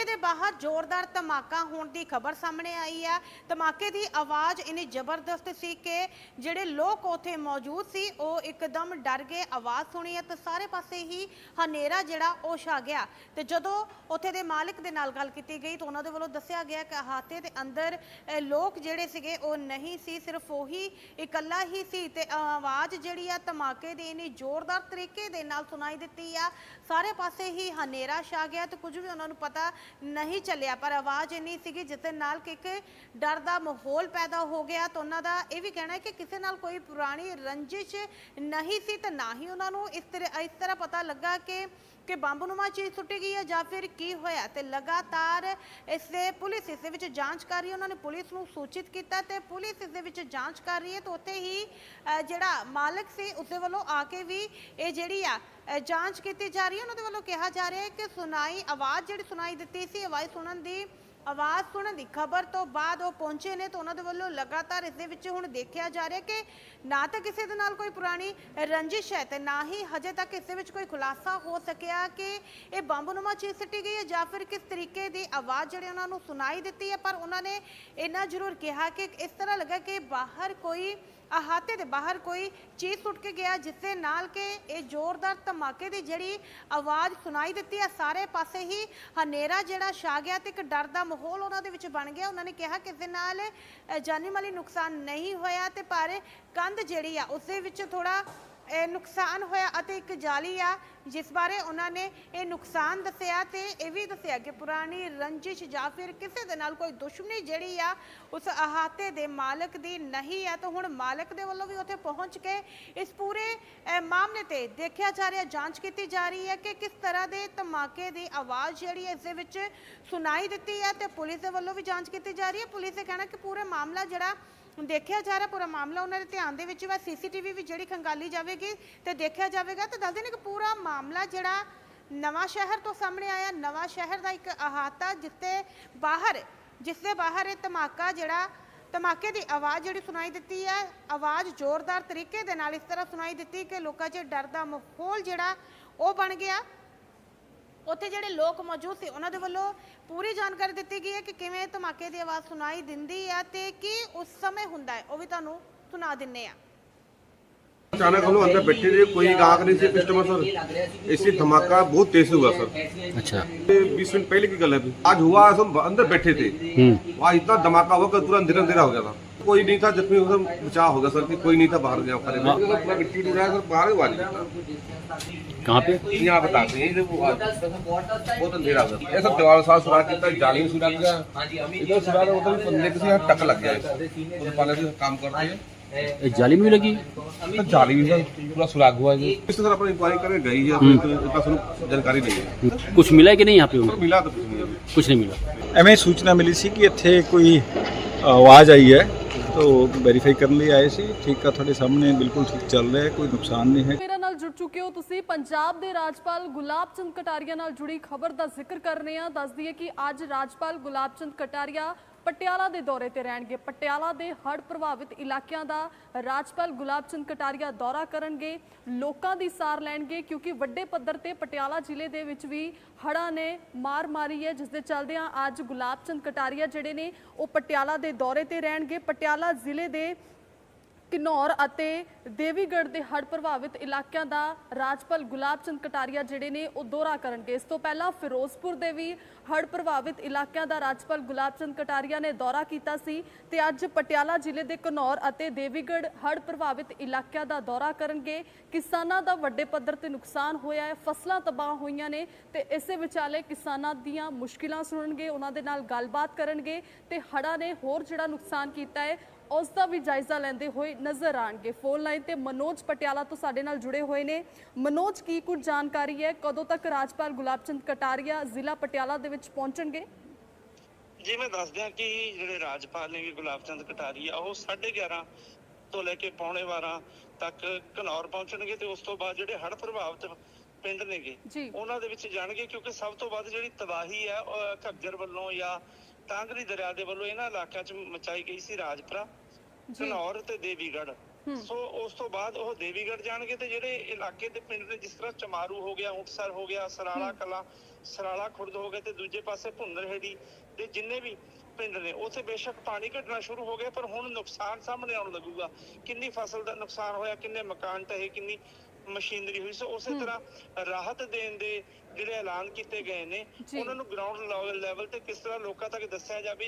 ਮੌਕੇ ਦੇ ਬਾਹਰ ਜ਼ੋਰਦਾਰ ਧਮਾਕਾ ਹੋਣ ਦੀ ਖਬਰ ਸਾਹਮਣੇ ਆਈ ਆ ਧਮਾਕੇ ਦੀ ਆਵਾਜ਼ ਇਨੀ ਜ਼ਬਰਦਸਤ ਸੀ ਕਿ ਜਿਹੜੇ ਲੋਕ ਉੱਥੇ ਮੌਜੂਦ ਸੀ, ਉਹ ਇੱਕਦਮ ਡਰ ਗਏ। ਆਵਾਜ਼ ਸੁਣੀ ਹੈ ਤੇ ਸਾਰੇ ਪਾਸੇ ਹੀ ਹਨੇਰਾ ਜਿਹੜਾ, ਉਹ ਛਾ ਗਿਆ। ਤੇ ਜਦੋਂ ਉੱਥੇ ਦੇ ਮਾਲਕ ਦੇ ਨਾਲ ਗੱਲ ਕੀਤੀ ਗਈ ਤਾਂ ਉਹਨਾਂ ਦੇ ਵੱਲੋਂ ਦੱਸਿਆ ਗਿਆ ਕਿ ਹਾਤੇ ਦੇ ਅੰਦਰ ਲੋਕ ਜਿਹੜੇ ਸੀਗੇ, ਉਹ ਨਹੀਂ ਸੀ, ਸਿਰਫ ਉਹੀ ਇਕੱਲਾ ਹੀ ਸੀ। ਤੇ ਆਵਾਜ਼ ਜਿਹੜੀ ਆ, ਧਮਾਕੇ ਦੀ ਇਨੀ ਜ਼ੋਰਦਾਰ ਤਰੀਕੇ ਦੇ ਨਾਲ ਸੁਣਾਈ ਦਿੱਤੀ ਆ। ਸਾਰੇ ਪਾਸੇ ਹੀ ਹਨੇਰਾ ਛਾ ਗਿਆ ਤੇ ਕੁਝ ਵੀ ਉਹਨਾਂ ਨੂੰ ਪਤਾ ਨਹੀਂ ਚੱਲਿਆ, ਪਰ ਆਵਾਜ਼ ਇੰਨੀ ਸੀਗੀ ਜਿਸ ਦੇ ਨਾਲ ਕਿ ਇੱਕ ਡਰ ਦਾ ਮਾਹੌਲ ਪੈਦਾ ਹੋ ਗਿਆ ਤਾਂ ਉਹਨਾਂ ਦਾ ਇਹ ਵੀ ਕਹਿਣਾ ਹੈ ਕਿ ਕਿਸੇ ਨਾਲ ਕੋਈ ਪੁਰਾਣੀ ਰੰਜਿਸ਼ ਨਹੀਂ ਸੀ ਤੇ ਨਾ ਹੀ ਉਹਨਾਂ ਨੂੰ ਇਸ ਤਰ੍ਹਾਂ ਇਸ ਤਰ੍ਹਾਂ ਪਤਾ ਲੱਗਾ ਕਿ ਕਿ ਬੰਬ ਨੂੰਮਾ ਚੀਜ਼ ਸੁੱਟੀ ਗਈ ਹੈ ਜਾਂ ਫਿਰ ਕੀ ਹੋਇਆ ਤੇ ਲਗਾਤਾਰ ਇਸ ਦੇ ਪੁਲਿਸ ਇਸ ਦੇ ਵਿੱਚ ਜਾਂਚ ਕਰ ਰਹੀ ਹੈ। ਉਹਨਾਂ ਨੇ ਪੁਲਿਸ ਨੂੰ ਸੂਚਿਤ ਕੀਤਾ ਤੇ ਪੁਲਿਸ ਇਸ ਦੇ ਵਿੱਚ ਜਾਂਚ ਕਰ ਰਹੀ ਹੈ ਤੇ ਉੱਥੇ ਹੀ ਅ, ਜਿਹੜਾ ਮਾਲਕ ਸੀ ਉਸਦੇ ਵੱਲੋਂ ਆ ਕੇ ਵੀ ਇਹ ਜਿਹੜੀ ਆ ਅ, ਜਾਂਚ ਕੀਤੀ ਜਾ ਰਹੀ ਹੈ। ਉਹਨਾਂ ਦੇ ਵੱਲੋਂ ਕਿਹਾ ਜਾ ਰਿਹਾ ਹੈ ਕਿ ਸੁਣਾਈ ਆਵਾਜ਼ ਜਿਹੜੀ ਸੁਣਾਈ ਦਿੱਤੀ ਸੀ ਆਵਾਜ਼ ਸੁਣਨ ਦੀ ਆਵਾਜ਼ ਸੁਣਨ ਦੀ ਖਬਰ ਤੋਂ ਬਾਅਦ ਉਹ ਪਹੁੰਚੇ ਨੇ ਤਾਂ ਉਹਨਾਂ ਦੇ ਵੱਲੋਂ ਲਗਾਤਾਰ ਇਸ ਦੇ ਵਿੱਚ ਹੁਣ ਦੇਖਿਆ ਜਾ ਰਿਹਾ ਕਿ ਨਾ ਤਾਂ ਕਿਸੇ ਦੇ ਨਾਲ ਕੋਈ ਪੁਰਾਣੀ ਰੰਜਿਸ਼ ਹੈ ਤੇ ਨਾ ਹੀ ਹਜੇ ਤੱਕ ਇਸ ਦੇ ਵਿੱਚ ਕੋਈ ਖੁਲਾਸਾ ਹੋ ਸਕਿਆ ਕਿ ਇਹ ਬੰਬ ਨੂੰਮਾ ਚੀਜ਼ ਸਿੱਟੀ ਗਈ ਹੈ ਜਾਂ ਫਿਰ ਕਿਸ ਤਰੀਕੇ ਦੀ ਆਵਾਜ਼ ਜਿਹੜੀ ਉਹਨਾਂ ਨੂੰ ਸੁਣਾਈ ਦਿੱਤੀ ਹੈ, ਪਰ ਉਹਨਾਂ ਨੇ ਇੰਨਾ ਜ਼ਰੂਰ ਕਿਹਾ ਕਿ ਇਸ ਤਰ੍ਹਾਂ ਲੱਗਾ ਕਿ ਬਾਹਰ ਕੋਈ ਅਹਾਤੇ ਦੇ ਬਾਹਰ ਕੋਈ ਚੀਜ਼ ਸੁੱਟ ਕੇ ਗਿਆ ਜਿਸ ਦੇ ਨਾਲ ਕਿ ਇਹ ਜ਼ੋਰਦਾਰ ਧਮਾਕੇ ਦੀ ਜਿਹੜੀ ਆਵਾਜ਼ ਸੁਣਾਈ ਦਿੱਤੀ ਆ ਸਾਰੇ ਪਾਸੇ ਹੀ ਹਨੇਰਾ ਜਿਹੜਾ ਛਾ ਗਿਆ ਤੇ ਇੱਕ ਡਰ ਦਾ ਮਾਹੌਲ ਉਹਨਾਂ ਦੇ ਵਿੱਚ ਬਣ ਗਿਆ। ਉਹਨਾਂ ਨੇ ਕਿਹਾ ਕਿ ਇਸ ਦੇ ਨਾਲ ਜਾਨੀ ਮਾਲੀ ਨੁਕਸਾਨ ਨਹੀਂ ਹੋਇਆ ਤੇ ਪਰ ਕੰਧ ਜਿਹੜੀ ਆ, ਉਸ ਦੇ ਵਿੱਚ ਥੋੜਾ ਇਹ ਨੁਕਸਾਨ ਹੋਇਆ ਅਤੇ ਇੱਕ ਜਾਲੀ ਆ, ਜਿਸ ਬਾਰੇ ਉਹਨਾਂ ਨੇ ਇਹ ਨੁਕਸਾਨ ਦੱਸਿਆ ਤੇ ਇਹ ਵੀ ਦੱਸਿਆ ਕਿ ਪੁਰਾਣੀ ਰੰਜਿਸ਼ ਜਾਂ ਫਿਰ ਕਿਸੇ ਦੇ ਨਾਲ ਕੋਈ ਦੁਸ਼ਮਣੀ ਜਿਹੜੀ ਆ, ਉਸ ਅਹਾਤੇ ਦੇ ਮਾਲਕ ਦੀ ਨਹੀਂ ਆ, ਤਾਂ ਹੁਣ ਮਾਲਕ ਦੇ ਵੱਲੋਂ ਵੀ ਉੱਥੇ ਪਹੁੰਚ ਕੇ ਇਸ ਪੂਰੇ ਮਾਮਲੇ ਤੇ ਦੇਖਿਆ ਜਾ ਰਿਹਾ, ਜਾਂਚ ਕੀਤੀ ਜਾ ਰਹੀ ਹੈ ਕਿ ਕਿਸ ਤਰ੍ਹਾਂ ਦੇ ਧਮਾਕੇ ਦੀ ਆਵਾਜ਼ ਜਿਹੜੀ ਇਸ ਦੇ ਵਿੱਚ ਸੁਣਾਈ ਦਿੱਤੀ ਹੈ ਤੇ ਪੁਲਿਸ ਦੇ ਵੱਲੋਂ ਵੀ ਜਾਂਚ ਕੀਤੀ ਜਾ ਰਹੀ ਹੈ। ਪੁਲਿਸ ਦੇ ਕਹਿਣਾ ਕਿ ਪੂਰਾ ਮਾਮਲਾ ਜਿਹੜਾ ਦੇਖਿਆ ਜਾ ਰਿਹਾ ਪੂਰਾ ਮਾਮਲਾ, ਉਹਨਾਂ ਦੇ ਧਿਆਨ ਦੇ ਵਿੱਚ ਵਾ ਸੀਸੀਟੀਵੀ ਵੀ ਜਿਹੜੀ ਖੰਗਾਲੀ ਜਾਵੇਗੀ ਤੇ ਦੇਖਿਆ ਜਾਵੇਗਾ, ਤੇ ਦੱਸਦੇ ਨੇ ਕਿ ਪੂਰਾ ਮਾਮਲਾ ਜਿਹੜਾ ਨਵਾਂ ਸ਼ਹਿਰ ਤੋਂ ਸਾਹਮਣੇ ਆਇਆ, ਨਵਾਂ ਸ਼ਹਿਰ ਦਾ ਇੱਕ ਅਹਾਤਾ ਜਿੱਤੇ ਬਾਹਰ ਜਿਸ ਦੇ ਬਾਹਰ ਇਹ ਧਮਾਕਾ ਜਿਹੜਾ, ਧਮਾਕੇ ਦੀ ਆਵਾਜ਼ ਜਿਹੜੀ ਸੁਣਾਈ ਦਿੱਤੀ ਹੈ ਆਵਾਜ਼ ਜ਼ੋਰਦਾਰ ਤਰੀਕੇ ਦੇ ਨਾਲ ਇਸ ਤਰ੍ਹਾਂ ਸੁਣਾਈ ਦਿੱਤੀ ਕਿ ਲੋਕਾਂ 'ਚ ਡਰ ਦਾ ਮਾਹੌਲ ਜਿਹੜਾ, ਉਹ ਬਣ ਗਿਆ। ਉੱਥੇ ਜਿਹੜੇ ਲੋਕ ਮੌਜੂਦ ਸੀ ਉਹਨਾਂ ਦੇ ਵੱਲੋਂ ਪੂਰੀ ਜਾਣਕਾਰੀ ਦਿੱਤੀ ਗਈ ਹੈ ਕਿ ਕਿਵੇਂ ਧਮਾਕੇ ਦੀ ਆਵਾਜ਼ ਸੁਣਾਈ ਦਿੰਦੀ ਹੈ ਤੇ ਕੀ ਉਸ ਸਮੇਂ ਹੁੰਦਾ ਹੈ ਉਹ ਵੀ ਤੁਹਾਨੂੰ ਸੁਣਾ ਦਿੰਨੇ ਆ अचानक हम लोग अंदर बैठे थे कोई ग्राहक नहीं थे कस्टमर सर ऐसे धमाका बहुत तेज से हुआ सर अच्छा बीस मिनट पहले की गल है अभी। आज हुआ हम अंदर बैठे थे हम्म वहाँ इतना धमाका हुआ कि पूरा अंधेरा अंधेरा हो गया था कोई नहीं था जख्मी होकर बचाव होगा सर कि कोई नहीं था बाहर गया। हाँ। मिट्टी टूटा सर बाहर ही कहाँ पे? यहाँ बताते हैं यही बहुत तो अंधेरा सर ये सब दीवार साथ सुराख कितना जाली में सुराख गया। इधर सुराख उधर बंदे के यहाँ टक लग गया। उधर पाले से काम करते हैं। जाली में भी लगी? तो जाली भी सर पूरा सुराग हुआ है। इससे तरह अपन इंक्वायरी करके गई है तो इतना सर जानकारी नहीं है। हम्म। कुछ मिला है कि नहीं यहाँ पे मिला तो कुछ नहीं मिला। हमें सूचना मिली थी कि इतने कोई आवाज़ आई है। ਤੋ ਵੈਰੀਫਾਈ ਕਰਨ ਲਈ ਆਏ ਸੀ। ਠੀਕ ਆ, ਤੁਹਾਡੇ ਸਾਹਮਣੇ ਬਿਲਕੁਲ ਠੀਕ ਚੱਲ ਰਿਹਾ ਹੈ, ਕੋਈ ਨੁਕਸਾਨ ਨਹੀਂ ਹੈ। ਮੇਰੇ ਨਾਲ ਜੁੜ ਚੁੱਕੇ ਹੋ ਤੁਸੀਂ। ਪੰਜਾਬ ਦੇ ਰਾਜਪਾਲ ਗੁਲਾਬ ਚੰਦ ਕਟਾਰੀਆ ਨਾਲ ਜੁੜੀ ਖਬਰ ਦਾ ਜ਼ਿਕਰ ਕਰ ਰਹੇ ਹਾਂ। ਦੱਸ ਦਈਏ ਕਿ ਅੱਜ ਰਾਜਪਾਲ ਗੁਲਾਬ ਚੰਦ ਕਟਾਰੀਆ ਪਟਿਆਲਾ ਦੇ ਦੌਰੇ ਤੇ ਰਹਿਣਗੇ। ਪਟਿਆਲਾ ਦੇ ਹੜ੍ਹ ਪ੍ਰਭਾਵਿਤ ਇਲਾਕਿਆਂ ਦਾ ਰਾਜਪਾਲ ਗੁਲਾਬ ਚੰਦ ਕਟਾਰੀਆ ਦੌਰਾ ਕਰਨਗੇ। ਲੋਕਾਂ ਦੀ ਸਾਰ ਲੈਣਗੇ ਕਿਉਂਕਿ ਵੱਡੇ ਪੱਧਰ ਤੇ ਪਟਿਆਲਾ ਜ਼ਿਲ੍ਹੇ ਦੇ ਵਿੱਚ ਵੀ ਹੜ੍ਹਾਂ ਨੇ ਮਾਰ ਮਾਰੀ ਹੈ। ਜਿਸ ਦੇ ਚੱਲਦਿਆਂ ਅੱਜ ਗੁਲਾਬ ਚੰਦ ਕਟਾਰੀਆ ਜਿਹੜੇ ਨੇ, ਉਹ ਪਟਿਆਲਾ ਦੇ ਦੌਰੇ ਤੇ ਰਹਿਣਗੇ। ਪਟਿਆਲਾ ਜ਼ਿਲ੍ਹੇ ਦੇ ਕਿਨੌਰ ਅਤੇ ਦੇਵੀਗੜ੍ਹ ਦੇ ਹੜ੍ਹ ਪ੍ਰਭਾਵਿਤ ਇਲਾਕਿਆਂ ਦਾ ਰਾਜਪਾਲ ਗੁਲਾਬ ਚੰਦ ਕਟਾਰੀਆ ਜਿਹੜੇ ਨੇ ਉਹ ਦੌਰਾ ਕਰਨਗੇ। ਇਸ ਤੋਂ ਪਹਿਲਾਂ ਫਿਰੋਜ਼ਪੁਰ ਦੇ ਵੀ ਹੜ੍ਹ ਪ੍ਰਭਾਵਿਤ ਇਲਾਕਿਆਂ ਦਾ ਰਾਜਪਾਲ ਗੁਲਾਬ ਚੰਦ ਕਟਾਰੀਆ ਨੇ ਦੌਰਾ ਕੀਤਾ ਸੀ ਤੇ ਅੱਜ ਪਟਿਆਲਾ ਜ਼ਿਲ੍ਹੇ ਦੇ ਕਿਨੌਰ ਅਤੇ ਦੇਵੀਗੜ੍ਹ ਹੜ੍ਹ ਪ੍ਰਭਾਵਿਤ ਇਲਾਕਿਆਂ ਦਾ ਦੌਰਾ ਕਰਨਗੇ। ਕਿਸਾਨਾਂ ਦਾ ਵੱਡੇ ਪੱਧਰ ਤੇ ਨੁਕਸਾਨ ਹੋਇਆ ਹੈ, ਫਸਲਾਂ ਤਬਾਹ ਹੋਈਆਂ ਨੇ ਤੇ ਇਸੇ ਵਿਚਾਲੇ ਕਿਸਾਨਾਂ ਦੀਆਂ ਮੁਸ਼ਕਿਲਾਂ ਸੁਣਨਗੇ, ਉਹਨਾਂ ਦੇ ਨਾਲ ਗੱਲਬਾਤ ਕਰਨਗੇ ਤੇ ਹੜ੍ਹਾਂ ਨੇ ਹੋਰ ਜਿਹੜਾ ਨੁਕਸਾਨ ਕੀਤਾ ਹੈ ਉਸ ਦਾ ਵੀ ਜਾਇਜ਼ਾ ਲੈਂਦੇ ਹੋਏ ਨਜ਼ਰ ਆਣਗੇ। ਫੋਨ ਲਾਈਨ ਤੇ ਮਨੋਜ ਪਟਿਆਲਾ ਤੋਂ ਸਾਡੇ ਨਾਲ ਜੁੜੇ ਹੋਏ ਨੇ। ਮਨੋਜ ਕੀ ਕੁਝ ਜਾਣਕਾਰੀ ਹੈ? ਕਦੋਂ ਤੱਕ ਰਾਜਪਾਲ ਗੁਲਾਬ ਚੰਦ ਕਟਾਰੀਆ ਜ਼ਿਲ੍ਹਾ ਪਟਿਆਲਾ ਦੇ ਵਿੱਚ ਪਹੁੰਚਣਗੇ? ਜੀ ਮੈਂ ਦੱਸ ਦਿਆਂ ਕਿ ਜਿਹੜੇ ਰਾਜਪਾਲ ਨੇ ਗੁਲਾਬ ਚੰਦ ਕਟਾਰੀਆ ਉਹ 11:30 ਤੋਂ ਲੈ ਕੇ ਪੌਣੇ 12 ਤੱਕ ਘਨੌਰ ਪਹੁੰਚਣਗੇ ਤੇ ਉਸ ਤੋਂ ਬਾਅਦ ਜਿਹੜੇ ਹੜ੍ਹ ਪ੍ਰਭਾਵਿਤ ਪਿੰਡ ਨੇਗੇ। ਉਹਨਾਂ ਦੇ ਵਿੱਚ ਜਾਣਗੇ ਕਿਉਂਕਿ ਸਭ ਤੋਂ ਵੱਧ ਜਿਹੜੀ ਤਬਾਹੀ ਹੈ ਘੱਗਰ ਵੱਲੋਂ ਜਾਂ ਟਾਂਗਰੀ ਦਰਿਆ ਦੇ ਵੱਲੋਂ ਇਹਨਾਂ ਇਲਾਕਿਆਂ 'ਚ ਮਚਾਈ ਗਈ ਸੀ ਰਾਜਪੁਰਾ ਘਨੌਰ ਤੇ ਦੇਵੀਗੜ੍ਹ। ਹੂੰ। ਸੋ ਉਸ ਤੋਂ ਬਾਅਦ ਉਹ ਦੇਵੀਗੜ੍ਹ ਜਾਣਗੇ ਤੇ ਜਿਹੜੇ ਇਲਾਕੇ ਦੇ ਪਿੰਡ ਨੇ ਜਿਸ ਤਰ੍ਹਾਂ ਚਮਾਰੂ ਹੋ ਗਿਆ ਊਂਟਸਰ ਹੋ ਗਿਆ ਸਰਾਲਾ ਕਲਾ ਸਰਾਲਾ ਖੁਰਦ ਹੋ ਗਿਆ ਤੇ ਦੂਜੇ ਪਾਸੇ ਭੁੰਨਰਹੇੜੀ ਦੇ ਜਿੰਨੇ ਵੀ ਪਿੰਡ ਨੇ ਉੱਥੇ ਬੇਸ਼ੱਕ ਪਾਣੀ ਘਟਣਾ ਸ਼ੁਰੂ ਹੋ ਗਿਆ ਪਰ ਹੁਣ ਨੁਕਸਾਨ ਸਾਹਮਣੇ ਆਉਣ ਲੱਗੂਗਾ। ਕਿੰਨੀ ਫਸਲ ਦਾ ਨੁਕਸਾਨ ਹੋਇਆ ਕਿੰਨੇ ਮਕਾਨ ਢਹੇ ਕਿੰਨੀ ਮਸ਼ੀਨਰੀ ਹੋਈ ਸੋ ਉਸੇ ਤਰ੍ਹਾਂ ਰਾਹਤ ਦੇਣ ਦੇ ਜਿਹੜੇ ਐਲਾਨ ਕੀਤੇ ਗਏ ਨੇ। ਉਹਨਾਂ ਨੂੰ ਗਰਾਊਂਡ ਲੈਵਲ ਤੇ ਕਿਸ ਤਰ੍ਹਾਂ ਲੋਕਾਂ ਤੱਕ ਦੱਸਿਆ ਜਾਵੇ